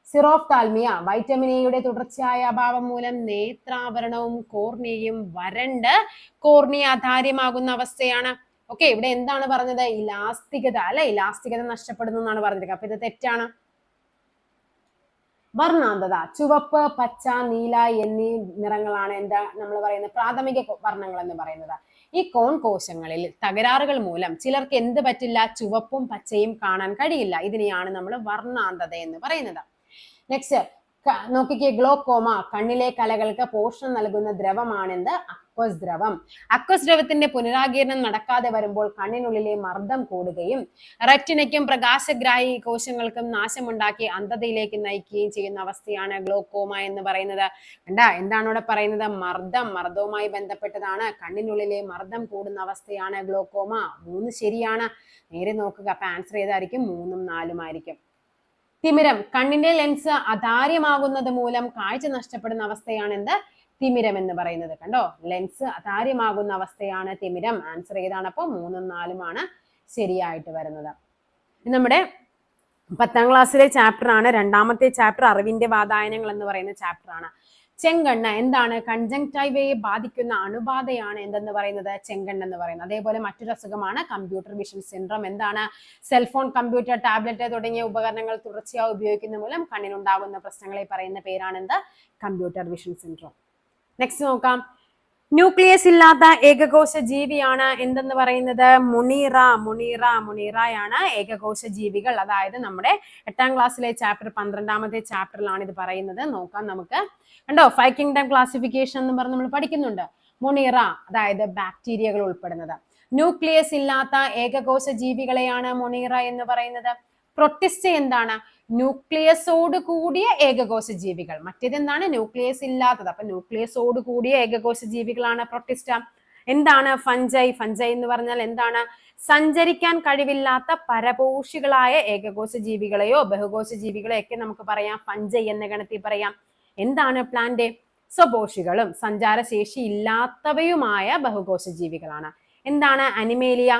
സിറോഫ്താൽമിയ വൈറ്റമിൻ എയുടെ തുടർച്ചയായ അഭാവം മൂലം നേത്രാവരണവും കോർണിയയും വരണ്ട് കോർണിയ അധാര്യമാകുന്ന അവസ്ഥയാണ്. ഓക്കെ ഇവിടെ എന്താണ് പറഞ്ഞത്? ഇലാസ്തികത അല്ലെ? ഇലാസ്തികത നഷ്ടപ്പെടുന്നു എന്നാണ് പറഞ്ഞിരിക്കുന്നത്. അപ്പൊ ഇത് തെറ്റാണ്. വർണാന്തത. ചുവപ്പ് പച്ച നീല എന്നീ നിറങ്ങളാണ് എന്താ നമ്മൾ പറയുന്ന പ്രാഥമിക വർണങ്ങൾ എന്ന് പറയുന്നത്. ഈ കോൺ കോശങ്ങളിൽ തകരാറുകൾ മൂലം ചിലർക്ക് എന്ത് പറ്റില്ല? ചുവപ്പും പച്ചയും കാണാൻ കഴിയില്ല. ഇതിനെയാണ് നമ്മൾ വർണാന്തത എന്ന് പറയുന്നത്. നെക്സ്റ്റ് നോക്കിക്കേ ഗ്ലോക്കോമ കണ്ണിലെ കലകൾക്ക് പോഷണം നൽകുന്ന ദ്രവമാണെന്ത് അക്വസ് ദ്രവം അക്വസ് ദ്രവത്തിന്റെ പുനരാഗീരണം നടക്കാതെ വരുമ്പോൾ കണ്ണിനുള്ളിലെ മർദ്ദം കൂടുകയും റെറ്റിനയ്ക്കും പ്രകാശഗ്രാഹി കോശങ്ങൾക്കും നാശമുണ്ടാക്കി അന്ധതയിലേക്ക് നയിക്കുകയും ചെയ്യുന്ന അവസ്ഥയാണ് ഗ്ലോക്കോമ എന്ന് പറയുന്നത്. കണ്ട എന്താണ് ഇവിടെ പറയുന്നത്? മർദ്ദം മർദ്ദവുമായി ബന്ധപ്പെട്ടതാണ്. കണ്ണിനുള്ളിലെ മർദ്ദം കൂടുന്ന അവസ്ഥയാണ് ഗ്ലോക്കോമ. മൂന്ന് ശരിയാണ്. നേരെ നോക്കുക അപ്പൊ ആൻസർ ഏതായിരിക്കും? മൂന്നും നാലും ആയിരിക്കും. തിമിരം കണ്ണിന്റെ ലെൻസ് അധാര്യമാകുന്നത് മൂലം കാഴ്ച നഷ്ടപ്പെടുന്ന അവസ്ഥയാണ് എന്ത്? തിമിരം എന്ന് പറയുന്നത് കണ്ടോ? ലെൻസ് അതാര്യമാകുന്ന അവസ്ഥയാണ് തിമിരം. ആൻസർ ഏതാണ്? അപ്പോൾ മൂന്നും നാലുമാണ് ശരിയായിട്ട് വരുന്നത്. നമ്മുടെ പത്താം ക്ലാസ്സിലെ ചാപ്റ്റർ ആണ്. രണ്ടാമത്തെ ചാപ്റ്റർ അറിവിന്റെ വാതായനങ്ങൾ എന്ന് പറയുന്ന ചാപ്റ്റർ ആണ്. ചെങ്കണ്ണ് എന്താണ്? കൺജങ്ടൈവയെ ബാധിക്കുന്ന അണുബാധയാണ് എന്തെന്ന് പറയുന്നത്? ചെങ്കണ്ണ് എന്ന് പറയുന്നത്. അതേപോലെ മറ്റൊരു അസുഖമാണ് കമ്പ്യൂട്ടർ വിഷൻ സിൻഡ്രം എന്താണ്? സെൽഫോൺ കമ്പ്യൂട്ടർ ടാബ്ലറ്റ് തുടങ്ങിയ ഉപകരണങ്ങൾ തുടർച്ചയായി ഉപയോഗിക്കുന്ന മൂലം കണ്ണിനുണ്ടാകുന്ന പ്രശ്നങ്ങളെ പറയുന്ന പേരാണെന്ത് കമ്പ്യൂട്ടർ വിഷൻ സിൻഡ്രോം നെക്സ്റ്റ് നോക്കാം. ന്യൂക്ലിയസ് ഇല്ലാത്ത ഏകകോശ ജീവിയാണ് എന്തെന്ന് പറയുന്നത്? മുണീറ മുണീറ മുണീറയാണ് ഏകകോശ ജീവികൾ. അതായത് നമ്മുടെ എട്ടാം ക്ലാസ്സിലെ ചാപ്റ്റർ പന്ത്രണ്ടാമത്തെ ചാപ്റ്ററിലാണ് ഇത് പറയുന്നത്. നോക്കാം നമുക്ക്. കണ്ടോ? ഫൈവ് കിങ്ഡം ക്ലാസിഫിക്കേഷൻ എന്ന് പറഞ്ഞ് നമ്മൾ പഠിക്കുന്നുണ്ട്. മുണീറ അതായത് ബാക്ടീരിയകൾ ഉൾപ്പെടുന്നത്. ന്യൂക്ലിയസ് ഇല്ലാത്ത ഏകകോശ ജീവികളെയാണ് മുണീറ എന്ന് പറയുന്നത്. പ്രൊട്ടിസ്റ്റ് എന്താണ്? ന്യൂക്ലിയസോട് കൂടിയ ഏകകോശ ജീവികൾ മറ്റേത് എന്താണ് ന്യൂക്ലിയസ് ഇല്ലാത്തത്. അപ്പൊ ന്യൂക്ലിയസോട് കൂടിയ ഏകകോശ ജീവികളാണ് പ്രൊട്ടിസ്റ്റ. എന്താണ് ഫഞ്ചൈ? ഫഞ്ചൈ എന്ന് പറഞ്ഞാൽ എന്താണ്? സഞ്ചരിക്കാൻ കഴിവില്ലാത്ത പരപോഷികളായ ഏകകോശ ജീവികളെയോ ബഹുകോശ ജീവികളെയോ ഒക്കെ നമുക്ക് പറയാം. ഫഞ്ചൈ എന്ന ഗണത്തിൽ പറയാം. എന്താണ് പ്ലാന്റ്? സ്വപോഷികളും സഞ്ചാരശേഷി ഇല്ലാത്തവയുമായ ബഹുകോശ ജീവികളാണ് എന്താണ്? അനിമേലിയ.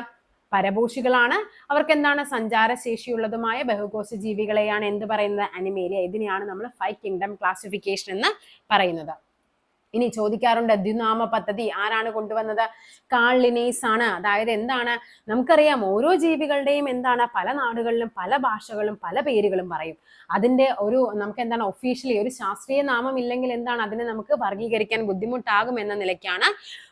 പരപോഷികളാണ്. അവർക്ക് എന്താണ് സഞ്ചാരശേഷിയുള്ളതുമായ ബഹുകോശ ജീവികളെയാണ് എന്ത് പറയുന്നത്? അനിമേലിയ. ഇതിനെയാണ് നമ്മൾ ഫൈവ് കിങ്ഡം ക്ലാസിഫിക്കേഷൻ എന്ന് പറയുന്നത്. ഇനി ചോദിക്കാറുണ്ട് ദ്വിനാമ പദ്ധതി ആരാണ് കൊണ്ടുവന്നത്? കാൾ ലിനേസ് ആണ്. അതായത് എന്താണ്? നമുക്കറിയാം ഓരോ ജീവികളുടെയും എന്താണ്? പല നാടുകളിലും പല ഭാഷകളും പല പേരുകളും പറയും. അതിന്റെ ഒരു നമുക്ക് എന്താണ് ഒഫീഷ്യലി ഒരു ശാസ്ത്രീയ നാമം ഇല്ലെങ്കിൽ എന്താണ്? അതിനെ നമുക്ക് വർഗീകരിക്കാൻ ബുദ്ധിമുട്ടാകും എന്ന നിലയ്ക്കാണ്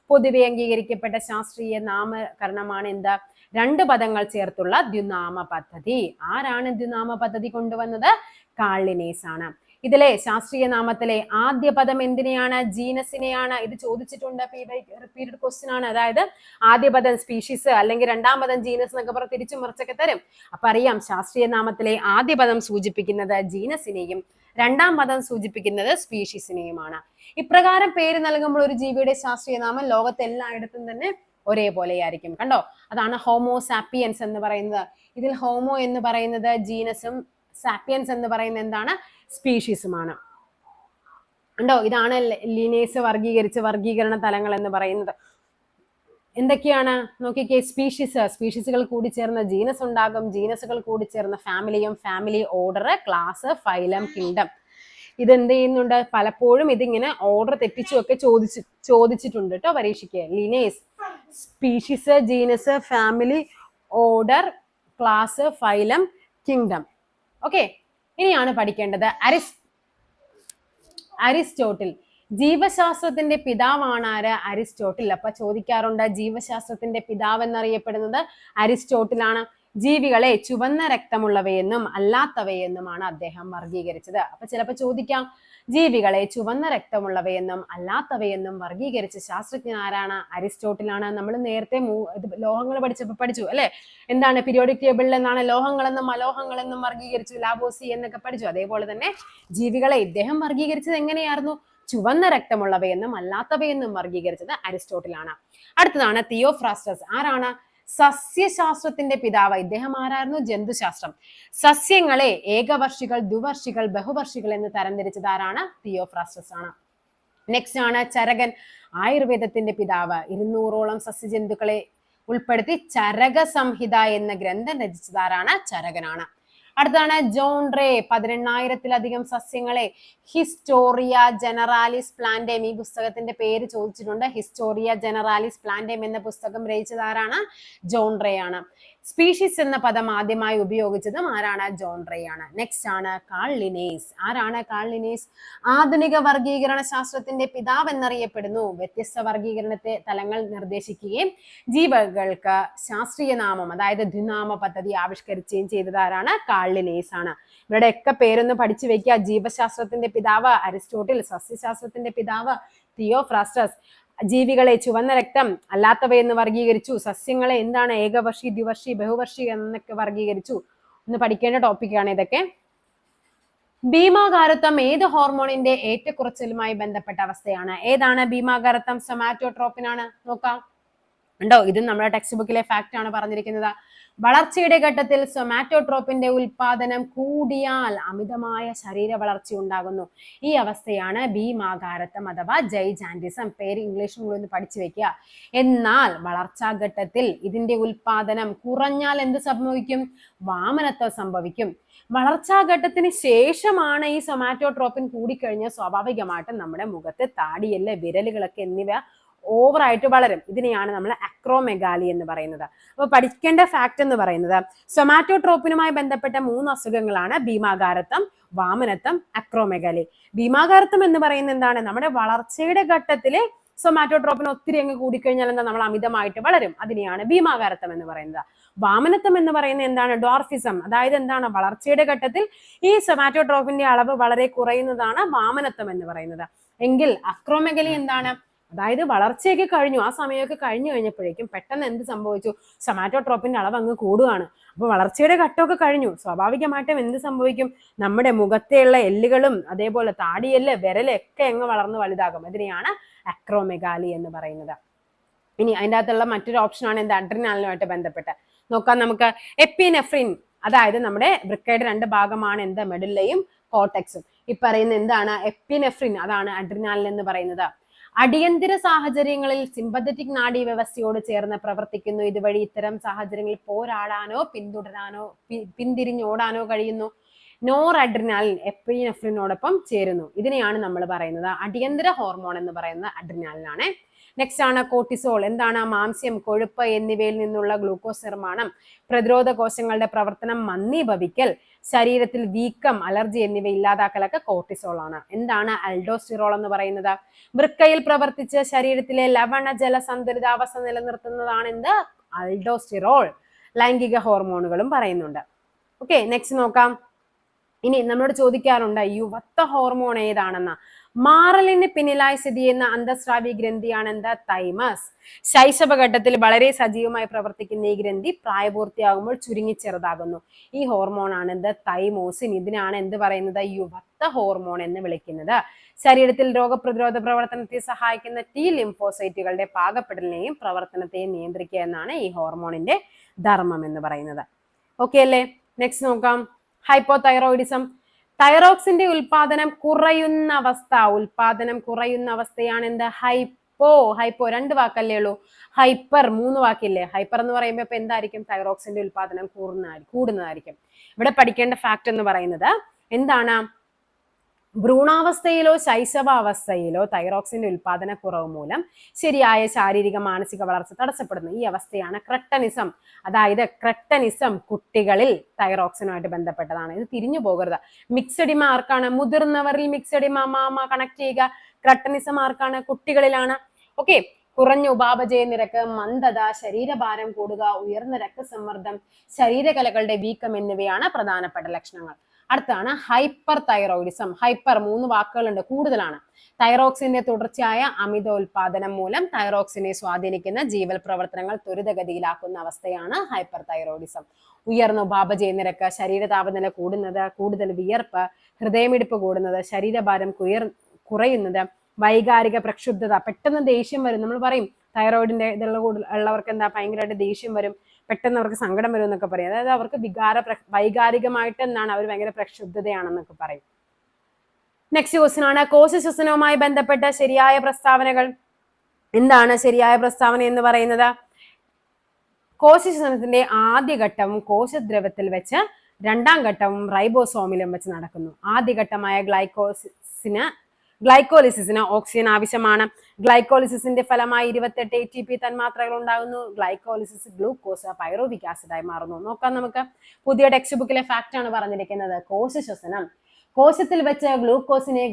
പൊതുവെ അംഗീകരിക്കപ്പെട്ട ശാസ്ത്രീയ നാമകരണമാണ് എന്താ? രണ്ട് പദങ്ങൾ ചേർത്തുള്ള ദ്വിനാമ പദ്ധതി. ആരാണ് ദ്വിനാമ പദ്ധതി കൊണ്ടുവന്നത്? കാളിനേസ് ആണ് ഇതിലെ ശാസ്ത്രീയ നാമത്തിലെ ആദ്യ പദം എന്തിനെയാണ്? ജീനസിനെയാണ്. ഇത് ചോദിച്ചിട്ടുണ്ട് റിപ്പീറ്റഡ് ക്വസ്റ്റ്യൻ ആണ്. അതായത് ആദ്യ പദം സ്പീഷീസ് അല്ലെങ്കിൽ രണ്ടാം പദം ജീനസ് എന്നൊക്കെ പറഞ്ഞ് തിരിച്ചു മറിച്ചൊക്കെ തരും. അപ്പൊ അറിയാം ശാസ്ത്രീയ നാമത്തിലെ ആദ്യ പദം സൂചിപ്പിക്കുന്നത് ജീനസിനെയും രണ്ടാം പദം സൂചിപ്പിക്കുന്നത് സ്പീഷീസിനെയുമാണ് ഇപ്രകാരം പേര് നൽകുമ്പോൾ ഒരു ജീവിയുടെ ശാസ്ത്രീയ നാമം ലോകത്തെല്ലായിടത്തും തന്നെ ഒരേപോലെയായിരിക്കും. കണ്ടോ? അതാണ് ഹോമോ സാപ്പിയൻസ് എന്ന് പറയുന്നത്. ഇതിൽ ഹോമോ എന്ന് പറയുന്നത് ജീനസും സാപ്പിയൻസ് എന്ന് പറയുന്നത് എന്താണ്? സ്പീഷീസുമാണ് ഉണ്ടോ ഇതാണ് ലീനേഴ്സ് വർഗീകരിച്ച വർഗീകരണ തലങ്ങൾ എന്ന് പറയുന്നത്. എന്തൊക്കെയാണ്? നോക്കിക്കേ സ്പീഷീസ് സ്പീഷീസുകൾ കൂടി ചേർന്ന ജീനസ് ഉണ്ടാകും. ജീനസുകൾ കൂടി ചേർന്ന ഫാമിലിയും family order class phylum kingdom ഇത് എന്ത് ചെയ്യുന്നുണ്ട്? പലപ്പോഴും ഇതിങ്ങനെ ഓർഡർ തെറ്റിച്ചുമൊക്കെ ചോദിച്ചു ചോദിച്ചിട്ടുണ്ട് കേട്ടോ പരീക്ഷയ്ക്ക്. Linnaeus species genus family order class phylum kingdom okay ഇനിയാണ് പഠിക്കേണ്ടത്. ARISS Aristotle. ജീവശാസ്ത്രത്തിന്റെ പിതാവാണ് ആര്? അരിസ്റ്റോട്ടിൽ. അപ്പൊ ചോദിക്കാറുണ്ട് ജീവശാസ്ത്രത്തിന്റെ പിതാവ് എന്നറിയപ്പെടുന്നത് അരിസ്റ്റോട്ടിലാണ്. ജീവികളെ ചുവന്ന രക്തമുള്ളവയെന്നും അല്ലാത്തവയെന്നുമാണ് അദ്ദേഹം വർഗീകരിച്ചത് അപ്പൊ ചിലപ്പോൾ ചോദിക്കാം ജീവികളെ ചുവന്ന രക്തമുള്ളവയെന്നും അല്ലാത്തവയെന്നും വർഗീകരിച്ച ശാസ്ത്രജ്ഞൻ ആരാണ്? അരിസ്റ്റോട്ടിലാണ്. നമ്മൾ നേരത്തെ ലോഹങ്ങൾ പഠിച്ചപ്പോൾ പഠിച്ചു അല്ലെ? എന്താണ് പീരിയോഡിക് ടേബിളിൽ എന്നാണ് ലോഹങ്ങളെന്നും അലോഹങ്ങളെന്നും വർഗീകരിച്ചു ലാബോസി എന്നൊക്കെ പഠിച്ചു. അതേപോലെ തന്നെ ജീവികളെ ഇദ്ദേഹം വർഗീകരിച്ചത് എങ്ങനെയായിരുന്നു? ചുവന്ന രക്തമുള്ളവയെന്നും അല്ലാത്തവയെന്നും വർഗീകരിച്ചത് അരിസ്റ്റോട്ടിലാണ്. അടുത്തതാണ് തിയോഫ്രാസ്റ്റസ്. ആരാണ്? സസ്യശാസ്ത്രത്തിന്റെ പിതാവ്. ഇദ്ദേഹം ആരായിരുന്നു? ജന്തുശാസ്ത്രം. സസ്യങ്ങളെ ഏകവർഷികൾ ദ്വിവർഷികൾ ബഹുവർഷികൾ എന്ന് തരംതിരിച്ചത് ആരാണ്? തിയോഫ്രാസ്റ്റസ് ആണ്. നെക്സ്റ്റ് ആണ് ചരകൻ ആയുർവേദത്തിന്റെ പിതാവ്. ഇരുന്നൂറോളം സസ്യജന്തുക്കളെ ഉൾപ്പെടുത്തി ചരക സംഹിത എന്ന ഗ്രന്ഥം രചിച്ചതാരാണ് ചരകനാണ്. അടുത്താണ് ജോൺ റേ പതിനെണ്ണായിരത്തിലധികം സസ്യങ്ങളെ ഹിസ്റ്റോറിയ ജനറാലിസ് പ്ലാന്റേം. ഈ പുസ്തകത്തിന്റെ പേര് ചോദിച്ചിട്ടുണ്ട്. ഹിസ്റ്റോറിയ ജനറാലിസ് പ്ലാന്റേം എന്ന പുസ്തകം രചിച്ചത് ആരാണ് ജോൺ റേ ആണ് സ്പീഷീസ് എന്ന പദം ആദ്യമായി ഉപയോഗിച്ചതും ആരാണ്? ജോൺ റേ ആണ്. നെക്സ്റ്റ് ആണ് കാൾ ലിനേസ് ആരാണ് കാൾ ലിനേസ് ആധുനിക വർഗീകരണ ശാസ്ത്രത്തിന്റെ പിതാവ് എന്നറിയപ്പെടുന്നു. വ്യത്യസ്ത വർഗീകരണത്തെ തലങ്ങൾ നിർദ്ദേശിക്കുകയും ജീവികൾക്ക് ശാസ്ത്രീയ നാമം അതായത് ദ്വിനാമ പദ്ധതി ആവിഷ്കരിക്കുകയും ചെയ്തത് ആരാണ്? കാൾ ലിനേസ് ആണ്. ഇവരുടെ ഒക്കെ പേരൊന്ന് പഠിച്ചു വെക്കുക ജീവശാസ്ത്രത്തിന്റെ പിതാവ് അരിസ്റ്റോട്ടിൽ സസ്യശാസ്ത്രത്തിന്റെ പിതാവ് തിയോഫ്രാസ്റ്റസ്. ജീവികളെ ചുവന്ന രക്തം അല്ലാത്തവയെന്ന് വർഗീകരിച്ചു. സസ്യങ്ങളെ എന്താണ് ഏകവർഷി ദ്വിവർഷി ബഹുവർഷി എന്നൊക്കെ വർഗീകരിച്ചു. ഒന്ന് പഠിക്കേണ്ട ടോപ്പിക്കാണ് ഇതൊക്കെ. ഭീമാകാരത്വം ഏത് ഹോർമോണിന്റെ ഏറ്റക്കുറച്ചിലുമായി ബന്ധപ്പെട്ട അവസ്ഥയാണ്? ഏതാണ് ഭീമാകാരത്വം? സൊമാറ്റോട്രോപ്പിനാണ് നോക്കാം. ഉണ്ടോ? ഇത് നമ്മുടെ ടെക്സ്റ്റ് ബുക്കിലെ ഫാക്റ്റ് ആണ് പറഞ്ഞിരിക്കുന്നത്. വളർച്ചയുടെ ഘട്ടത്തിൽ സൊമാറ്റോട്രോപ്പിന്റെ ഉൽപാദനം കൂടിയാൽ അമിതമായ ശരീര വളർച്ച ഉണ്ടാകുന്നു. ഈ അവസ്ഥയാണ് ഭീമാകാരത്വം അഥവാ ജൈ ജാൻഡിസം പേര് ഇംഗ്ലീഷും ഒന്ന് പഠിച്ചു വെക്കുക. എന്നാൽ വളർച്ചാ ഘട്ടത്തിൽ ഇതിന്റെ ഉൽപാദനം കുറഞ്ഞാൽ എന്ത് സംഭവിക്കും? വാമനത്വം സംഭവിക്കും. വളർച്ചാ ഘട്ടത്തിന് ശേഷമാണ് ഈ സൊമാറ്റോട്രോപ്പിൻ കൂടിക്കഴിഞ്ഞാൽ സ്വാഭാവികമായിട്ടും നമ്മുടെ മുഖത്ത് താടിയല്ല വിരലുകളൊക്കെ എന്നിവ ഓവറായിട്ട് വളരും. ഇതിനെയാണ് നമ്മൾ അക്രോമെഗാലി എന്ന് പറയുന്നത്. അപ്പോൾ പഠിക്കേണ്ട ഫാക്ട് എന്ന് പറയുന്നത് സൊമാറ്റോട്രോപ്പിനുമായി ബന്ധപ്പെട്ട മൂന്ന് അസുഖങ്ങളാണ് ഭീമാകാരത്വം വാമനത്വം അക്രോമെഗാലി ഭീമാകാരത്വം എന്ന് പറയുന്നത് എന്താണ്? നമ്മുടെ വളർച്ചയുടെ ഘട്ടത്തിൽ സൊമാറ്റോട്രോപ്പിന് ഒത്തിരി അങ്ങ് കൂടിക്കഴിഞ്ഞാൽ എന്താ? നമ്മൾ അമിതമായിട്ട് വളരും. അതിനെയാണ് ഭീമാകാരത്വം എന്ന് പറയുന്നത്. വാമനത്വം എന്ന് പറയുന്നത് എന്താണ്? ഡോർഫിസം അതായത് എന്താണ്? വളർച്ചയുടെ ഘട്ടത്തിൽ ഈ സൊമാറ്റോട്രോപ്പിന്റെ അളവ് വളരെ കുറയുന്നതാണ് വാമനത്വം എന്ന് പറയുന്നത്. എങ്കിൽ അക്രോമെഗലി എന്താണ്? അതായത് വളർച്ചയൊക്കെ കഴിഞ്ഞു. ആ സമയമൊക്കെ കഴിഞ്ഞു കഴിഞ്ഞപ്പോഴേക്കും പെട്ടെന്ന് എന്ത് സംഭവിച്ചു? സൊമാറ്റോട്രോപ്പിന്റെ അളവ് അങ്ങ് കൂടുകയാണ് അപ്പൊ വളർച്ചയുടെ ഘട്ടമൊക്കെ കഴിഞ്ഞു. സ്വാഭാവികമായിട്ടും എന്ത് സംഭവിക്കും? നമ്മുടെ മുഖത്തെയുള്ള എല്ലുകളും അതേപോലെ താടിയെല്ല് വിരൽ ഒക്കെ അങ്ങ് വളർന്ന് വലുതാകും. അതിനെയാണ് അക്രോമെഗാലി എന്ന് പറയുന്നത്. ഇനി അതിന്റെ അകത്തുള്ള മറ്റൊരു ഓപ്ഷനാണ് എന്ത്? അഡ്രിനാലിനുമായിട്ട് ബന്ധപ്പെട്ട്. നോക്കാം നമുക്ക്. എപ്പിനെഫ്രിൻ അതായത് നമ്മുടെ വൃക്കയുടെ രണ്ട് ഭാഗമാണ് എന്ത്? മെഡുല്ലയും കോട്ടക്സും ഈ പറയുന്ന എന്താണ്? എപ്പിനെഫ്രിൻ അതാണ് അഡ്രിനാലിൻ എന്ന് പറയുന്നത്. അടിയന്തര സാഹചര്യങ്ങളിൽ സിമ്പത്തറ്റിക് നാഡീ വ്യവസ്ഥയോട് ചേർന്ന് പ്രവർത്തിക്കുന്നു. ഇതുവഴി ഇത്തരം സാഹചര്യങ്ങളിൽ പോരാടാനോ പിന്തുടരാനോ പിന്തിരിഞ്ഞോടാനോ കഴിയുന്നു. നോർ അഡ്രിനാലിൻ എപ്പിനെഫ്രിനോടൊപ്പം ചേരുന്നു. ഇതിനെയാണ് നമ്മൾ പറയുന്നത്. അടിയന്തര ഹോർമോൺ എന്ന് പറയുന്നത് അഡ്രിനാലിനാണ് നെക്സ്റ്റ് ആണ് കോർട്ടിസോൾ എന്താണ് മാംസ്യം കൊഴുപ്പ് എന്നിവയിൽ നിന്നുള്ള ഗ്ലൂക്കോസ് നിർമ്മാണം പ്രതിരോധ കോശങ്ങളുടെ പ്രവർത്തനം മന്ദീഭവിക്കൽ ശരീരത്തിൽ വീക്കം അലർജി എന്നിവ ഇല്ലാതാക്കലൊക്കെ കോർട്ടിസോൾ ആണ്. എന്താണ് അൽഡോസ്റ്റിറോൾ എന്ന് പറയുന്നത്? വൃക്കയിൽ പ്രവർത്തിച്ച് ശരീരത്തിലെ ലവണ ജല സന്തുലിതാവസ്ഥ നിലനിർത്തുന്നതാണ് എന്ത്? അൽഡോസ്റ്റിറോൾ ലൈംഗിക ഹോർമോണുകളും പറയുന്നുണ്ട്. ഓക്കെ നെക്സ്റ്റ് നോക്കാം. ഇനി നമ്മളോട് ചോദിക്കാറുണ്ട് യുവത്വ ഹോർമോൺ ഏതാണെന്ന്? മാറലിന് പിന്നിലായി സ്ഥിതി ചെയ്യുന്ന അന്തസ്രാവി ഗ്രന്ഥിയാണ് എന്താ? തൈമസ്. ശൈശവഘട്ടത്തിൽ വളരെ സജീവമായി പ്രവർത്തിക്കുന്ന ഈ ഗ്രന്ഥി പ്രായപൂർത്തിയാകുമ്പോൾ ചുരുങ്ങി ചെറുതാകുന്നു. ഈ ഹോർമോൺ ആണ് എന്ത്? തൈമോസിൻ. ഇതിനാണ് എന്ത് പറയുന്നത്? യുവത്വ ഹോർമോൺ എന്ന് വിളിക്കുന്നത്. ശരീരത്തിൽ രോഗപ്രതിരോധ പ്രവർത്തനത്തെ സഹായിക്കുന്ന ടി ലിംഫോസൈറ്റുകളുടെ പാകപ്പെടലിനെയും പ്രവർത്തനത്തെയും നിയന്ത്രിക്കുക എന്നാണ് ഈ ഹോർമോണിന്റെ ധർമ്മം എന്ന് പറയുന്നത്. ഓക്കെ അല്ലേ? നെക്സ്റ്റ് നോക്കാം. ഹൈപ്പോതൈറോയിഡിസം തൈറോക്സിന്റെ ഉൽപാദനം കുറയുന്ന അവസ്ഥ ഉൽപാദനം കുറയുന്ന അവസ്ഥയാണ് എന്ത്? ഹൈപ്പോ ഹൈപ്പോ രണ്ട് വാക്കല്ലേ ഉള്ളൂ. ഹൈപ്പർ മൂന്ന് വാക്കില്ലേ? ഹൈപ്പർ എന്ന് പറയുമ്പോൾ ഇപ്പൊ എന്തായിരിക്കും? തൈറോക്സിന്റെ ഉൽപാദനം കൂടുന്നതായിരിക്കും. കൂടുന്നതായിരിക്കും. ഇവിടെ പഠിക്കേണ്ട ഫാക്ട് എന്ന് പറയുന്നത് എന്താണ്? ഭ്രൂണാവസ്ഥയിലോ ശൈശവാവസ്ഥയിലോ തൈറോക്സിന്റെ ഉൽപാദന കുറവ് മൂലം ശരിയായ ശാരീരിക മാനസിക വളർച്ച തടസ്സപ്പെടുന്നു. ഈ അവസ്ഥയാണ് ക്രട്ടനിസം. അതായത് ക്രട്ടനിസം കുട്ടികളിൽ തൈറോക്സിനുമായിട്ട് ബന്ധപ്പെട്ടതാണ്. ഇത് തിരിഞ്ഞു പോകരുത്. മിക്സഡിമ ആർക്കാണ്? മുതിർന്നവരിൽ മിക്സഡിമ മാമ കണക്ട് ചെയ്യുക. ക്രട്ടനിസം ആർക്കാണ്? കുട്ടികളിലാണ്. ഓക്കെ കുറഞ്ഞ ഉപാപചയ നിരക്ക് മന്ദത ശരീരഭാരം കൂടുക ഉയർന്ന രക്തസമ്മർദ്ദം ശരീരകലകളുടെ വീക്കം എന്നിവയാണ് പ്രധാനപ്പെട്ട ലക്ഷണങ്ങൾ. അടുത്താണ് ഹൈപ്പർ തൈറോയിഡിസം ഹൈപ്പർ മൂന്ന് വാക്കുകളുണ്ട് കൂടുതലാണ്. തൈറോക്സിന്റെ തുടർച്ചയായ അമിത ഉൽപാദനം മൂലം തൈറോക്സിനെ സ്വാധീനിക്കുന്ന ജീവൽ പ്രവർത്തനങ്ങൾ ത്വരിതഗതിയിലാക്കുന്ന അവസ്ഥയാണ് ഹൈപ്പർ തൈറോയിഡിസം ഉയർന്ന ഉപാപചയ നിരക്ക് ശരീര താപനില കൂടുന്നത് കൂടുതൽ വിയർപ്പ് ഹൃദയമിടിപ്പ് കൂടുന്നത് ശരീരഭാരം കുയർ കുറയുന്നത് വൈകാരിക പ്രക്ഷുബ്ധത. പെട്ടെന്ന് ദേഷ്യം വരും. നമ്മൾ പറയും തൈറോയിഡിന്റെ ഇതുള്ള കൂടുതൽ ഉള്ളവർക്ക് എന്താ ഭയങ്കരമായിട്ട് ദേഷ്യം വരും? പെട്ടെന്ന് അവർക്ക് സങ്കടം വരും എന്നൊക്കെ പറയും. അതായത് അവർക്ക് വികാര വൈകാരികമായിട്ട് എന്താണ് അവർ ഭയങ്കര പ്രക്ഷുബ്ധതയാണെന്നൊക്കെ പറയും. നെക്സ്റ്റ് ക്വസ്റ്റ്യൻ ആണ്. കോശശ്വസനവുമായി ബന്ധപ്പെട്ട ശരിയായ പ്രസ്താവനകൾ. എന്താണ് ശരിയായ പ്രസ്താവന എന്ന് പറയുന്നത്? കോശശ്വസനത്തിന്റെ ആദ്യ ഘട്ടം കോശദ്രവത്തിൽ വെച്ച് രണ്ടാം ഘട്ടവും റൈബോസോമിലും വെച്ച് നടക്കുന്നു. ആദ്യഘട്ടമായ ഗ്ലൈക്കോസിന് ഗ്ലൈക്കോലിസിസിന് ഓക്സിജൻ ആവശ്യമാണ്. ഗ്ലൈക്കോലിസിസിന്റെ ഫലമായി ഇരുപത്തെട്ട് എ ടി പി തന്മാത്രകൾ ഉണ്ടാകുന്നു. ഗ്ലൈക്കോലിസിസ് ഗ്ലൂക്കോസ് പൈറോവിക് ആസിഡായി മാറുന്നു. നോക്കാം നമുക്ക് പുതിയ ടെക്സ്റ്റ് ബുക്കിലെ ഫാക്റ്റ് ആണ് പറഞ്ഞിരിക്കുന്നത്. കോശ ശ്വസനം. കോശത്തിൽ വെച്ച് ഗ്ലൂക്കോസിനെ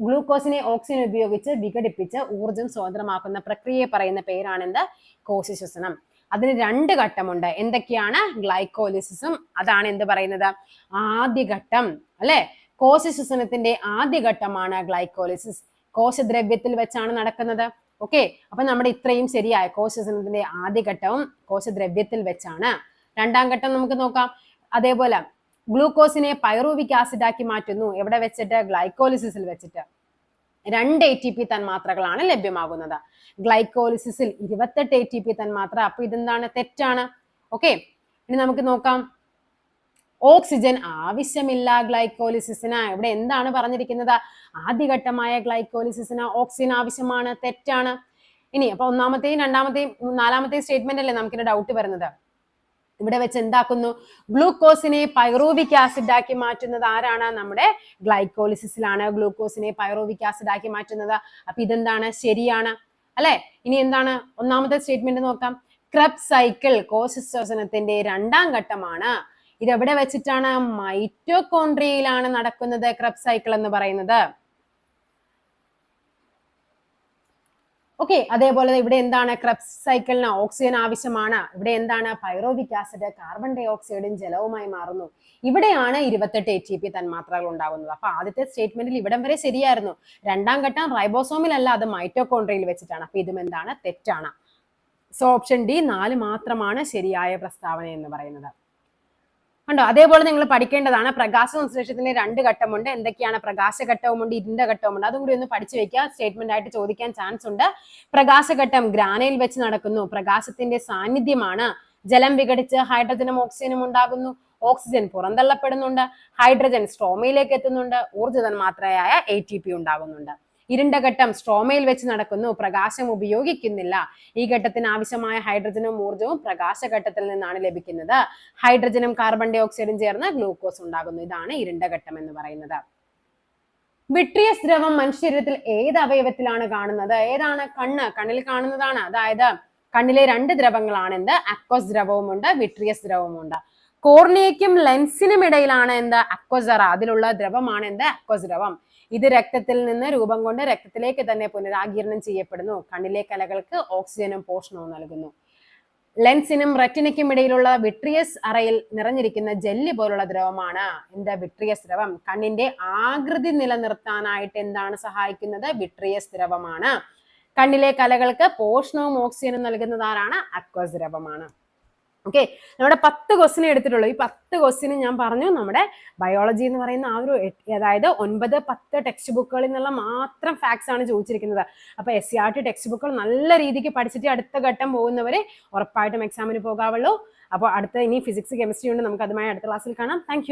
ഗ്ലൂക്കോസിനെ ഓക്സിജൻ ഉപയോഗിച്ച് വിഘടിപ്പിച്ച് ഊർജം സ്വതന്ത്രമാക്കുന്ന പ്രക്രിയയെ പറയുന്ന പേരാണെന്ത്? കോശ ശ്വസനം. അതിന് രണ്ട് ഘട്ടമുണ്ട്. എന്തൊക്കെയാണ്? ഗ്ലൈക്കോലിസിസും. അതാണ് എന്ത് പറയുന്നത്? ആദ്യ ഘട്ടം. അല്ലെ? കോശശ്വസനത്തിന്റെ ആദ്യഘട്ടമാണ് ഗ്ലൈക്കോളിസിസ് കോശദ്രവ്യത്തിൽ വെച്ചാണ് നടക്കുന്നത്. ഓക്കെ അപ്പൊ നമ്മുടെ ഇത്രയും ശരിയായ കോശശ്വസനത്തിന്റെ ആദ്യഘട്ടവും കോശദ്രവ്യത്തിൽ വെച്ചാണ്. രണ്ടാം ഘട്ടം നമുക്ക് നോക്കാം. അതേപോലെ ഗ്ലൂക്കോസിനെ പൈറൂവിക് ആസിഡ് ആക്കി മാറ്റുന്നു. എവിടെ വെച്ചിട്ട്? ഗ്ലൈക്കോളിസിസിൽ വെച്ചിട്ട്. രണ്ട് എ ടി പി തന്മാത്രകളാണ് ലഭ്യമാകുന്നത്. ഗ്ലൈക്കോളിസിസിൽ ഇരുപത്തെട്ട് എ ടി പി തന്മാത്ര. അപ്പൊ ഇതെന്താണ്? തെറ്റാണ്. ഓക്കെ ഇനി നമുക്ക് നോക്കാം. ഓക്സിജൻ ആവശ്യമില്ല ഗ്ലൈക്കോലിസിസിന്. ഇവിടെ എന്താണ് പറഞ്ഞിരിക്കുന്നത്? ആദ്യഘട്ടമായ ഗ്ലൈക്കോലിസിസിന് ഓക്സിജൻ ആവശ്യമാണ്. തെറ്റാണ്. ഇനി അപ്പൊ ഒന്നാമത്തെയും രണ്ടാമത്തെയും നാലാമത്തെയും സ്റ്റേറ്റ്മെന്റ് അല്ലേ നമുക്കിന്റെ ഡൗട്ട് വരുന്നത്? ഇവിടെ വെച്ച് എന്താക്കുന്നു? ഗ്ലൂക്കോസിനെ പൈറോവിക് ആസിഡ് ആക്കി മാറ്റുന്നത് ആരാണ്? നമ്മുടെ ഗ്ലൈക്കോലിസിസിലാണ് ഗ്ലൂക്കോസിനെ പൈറോവിക് ആസിഡ് ആക്കി മാറ്റുന്നത്. അപ്പൊ ഇതെന്താണ്? ശരിയാണ്. അല്ലെ? ഇനി എന്താണ്? ഒന്നാമത്തെ സ്റ്റേറ്റ്മെന്റ് നോക്കാം. ക്രബ് സൈക്കിൾ കോശശ്വസനത്തിന്റെ രണ്ടാം ഘട്ടമാണ്. ഇത് എവിടെ വെച്ചിട്ടാണ് മൈറ്റോകോൺട്രിയയിലാണ് നടക്കുന്നത് ക്രബ് സൈക്കിൾ എന്ന് പറയുന്നത്? ഓക്കെ അതേപോലെ ഇവിടെ എന്താണ് ക്രബ് സൈക്കിളിന് ഓക്സിജൻ ആവശ്യമാണ്. ഇവിടെ എന്താണ്? പൈറോവിക് ആസിഡ് കാർബൺ ഡൈ ഓക്സൈഡും ജലവുമായി മാറുന്നു. ഇവിടെയാണ് ഇരുപത്തെട്ട് എ ടി പി തന്മാത്രകൾ ഉണ്ടാകുന്നത്. അപ്പൊ ആദ്യത്തെ സ്റ്റേറ്റ്മെന്റിൽ ഇവിടം വരെ ശരിയായിരുന്നു. രണ്ടാം ഘട്ടം റൈബോസോമിലല്ല അത് മൈറ്റോകോൺട്രിയയിൽ വെച്ചിട്ടാണ്. അപ്പൊ ഇതും എന്താണ്? തെറ്റാണ്. സോ ഓപ്ഷൻ ഡി നാല് മാത്രമാണ് ശരിയായ പ്രസ്താവന എന്ന് പറയുന്നത്. കണ്ടോ? അതേപോലെ നിങ്ങൾ പഠിക്കേണ്ടതാണ്. പ്രകാശ സംശ്ലേഷത്തിന് രണ്ട് ഘട്ടമുണ്ട്. എന്തൊക്കെയാണ് പ്രകാശ ഘട്ടവുമുണ്ട്? ഇരുണ്ട ഘട്ടവുമുണ്ട്. അതും കൂടി ഒന്ന് പഠിച്ചു വെക്കുക. സ്റ്റേറ്റ്മെന്റ് ആയിട്ട് ചോദിക്കാൻ ചാൻസ് ഉണ്ട്. പ്രകാശഘട്ടം ഗ്രാനയിൽ വെച്ച് നടക്കുന്നു. പ്രകാശത്തിന്റെ സാന്നിധ്യമാണ് ജലം വിഘടിച്ച് ഹൈഡ്രജനും ഓക്സിജനും ഉണ്ടാകുന്നു. ഓക്സിജൻ പുറന്തള്ളപ്പെടുന്നുണ്ട്. ഹൈഡ്രജൻ സ്ട്രോമയിലേക്ക് എത്തുന്നുണ്ട്. ഊർജതന്മാത്രയായ മാത്രയായ എ ടി പി ഉണ്ടാകുന്നുണ്ട്. ഇരുണ്ട ഘട്ടം സ്ട്രോമയിൽ വെച്ച് നടക്കുന്നു. പ്രകാശം ഉപയോഗിക്കുന്നില്ല. ഈ ഘട്ടത്തിന് ആവശ്യമായ ഹൈഡ്രജനും ഊർജവും പ്രകാശഘട്ടത്തിൽ നിന്നാണ് ലഭിക്കുന്നത്. ഹൈഡ്രജനും കാർബൺ ഡൈ ഓക്സൈഡും ചേർന്ന് ഗ്ലൂക്കോസ് ഉണ്ടാകുന്നു. ഇതാണ് ഇരുണ്ട ഘട്ടം എന്ന് പറയുന്നത്. വിട്രിയസ് ദ്രവം മനുഷ്യരത്തിൽ ഏത് അവയവത്തിലാണ് കാണുന്നത്? ഏതാണ്? കണ്ണ്. കണ്ണിൽ കാണുന്നതാണ്. അതായത് കണ്ണിലെ രണ്ട് ദ്രവങ്ങളാണ് എന്ത് അക്വസ് ദ്രവവുമുണ്ട് വിട്രിയസ് ദ്രവവുമുണ്ട് കോർണിയയ്ക്കും ലെൻസിനും ഇടയിലാണ് എന്ത്? അക്വസറ അതിലുള്ള ദ്രവമാണ് എന്ത് അക്വസ് ദ്രവം. ഇത് രക്തത്തിൽ നിന്ന് രൂപം കൊണ്ട് രക്തത്തിലേക്ക് തന്നെ പുനരാകീരണം ചെയ്യപ്പെടുന്നു. കണ്ണിലെ കലകൾക്ക് ഓക്സിജനും പോഷണവും നൽകുന്നു. ലെൻസിനും റെറ്റിനയ്ക്കും ഇടയിലുള്ള വിട്രിയസ് അറയിൽ നിറഞ്ഞിരിക്കുന്ന ജെല്ലി പോലുള്ള ദ്രവമാണ് എന്താ വിട്രിയസ് ദ്രവം? കണ്ണിന്റെ ആകൃതി നിലനിർത്താനായിട്ട് എന്താണ് സഹായിക്കുന്നത്? വിട്രിയസ് ദ്രവമാണ്. കണ്ണിലെ കലകൾക്ക് പോഷണവും ഓക്സിജനും നൽകുന്നതാരാണ് അക്വസ് ദ്രവമാണ്. ഓക്കെ നമ്മുടെ പത്ത് ക്വസ്റ്റിനെ എടുത്തിട്ടുള്ളൂ. ഈ പത്ത് ക്വസ്റ്റിന് ഞാൻ പറഞ്ഞു നമ്മുടെ ബയോളജി എന്ന് പറയുന്ന ആ ഒരു അതായത് ഒൻപത് പത്ത് ടെക്സ്റ്റ് ബുക്കുകളിൽ നിന്നുള്ള മാത്രം ഫാക്ട്സ് ആണ് ചോദിച്ചിരിക്കുന്നത്. അപ്പൊ S C R T text ബുക്കുകൾ നല്ല രീതിക്ക് പഠിച്ചിട്ട് അടുത്ത ഘട്ടം പോകുന്നവരെ ഉറപ്പായിട്ടും എക്സാമിന് പോകാവുള്ളൂ. അപ്പോൾ അടുത്ത ഇനി ഫിസിക്സ് കെമിസ്ട്രി ഉണ്ട്. നമുക്ക് അതുമായി അടുത്ത ക്ലാസ്സിൽ കാണാം. താങ്ക്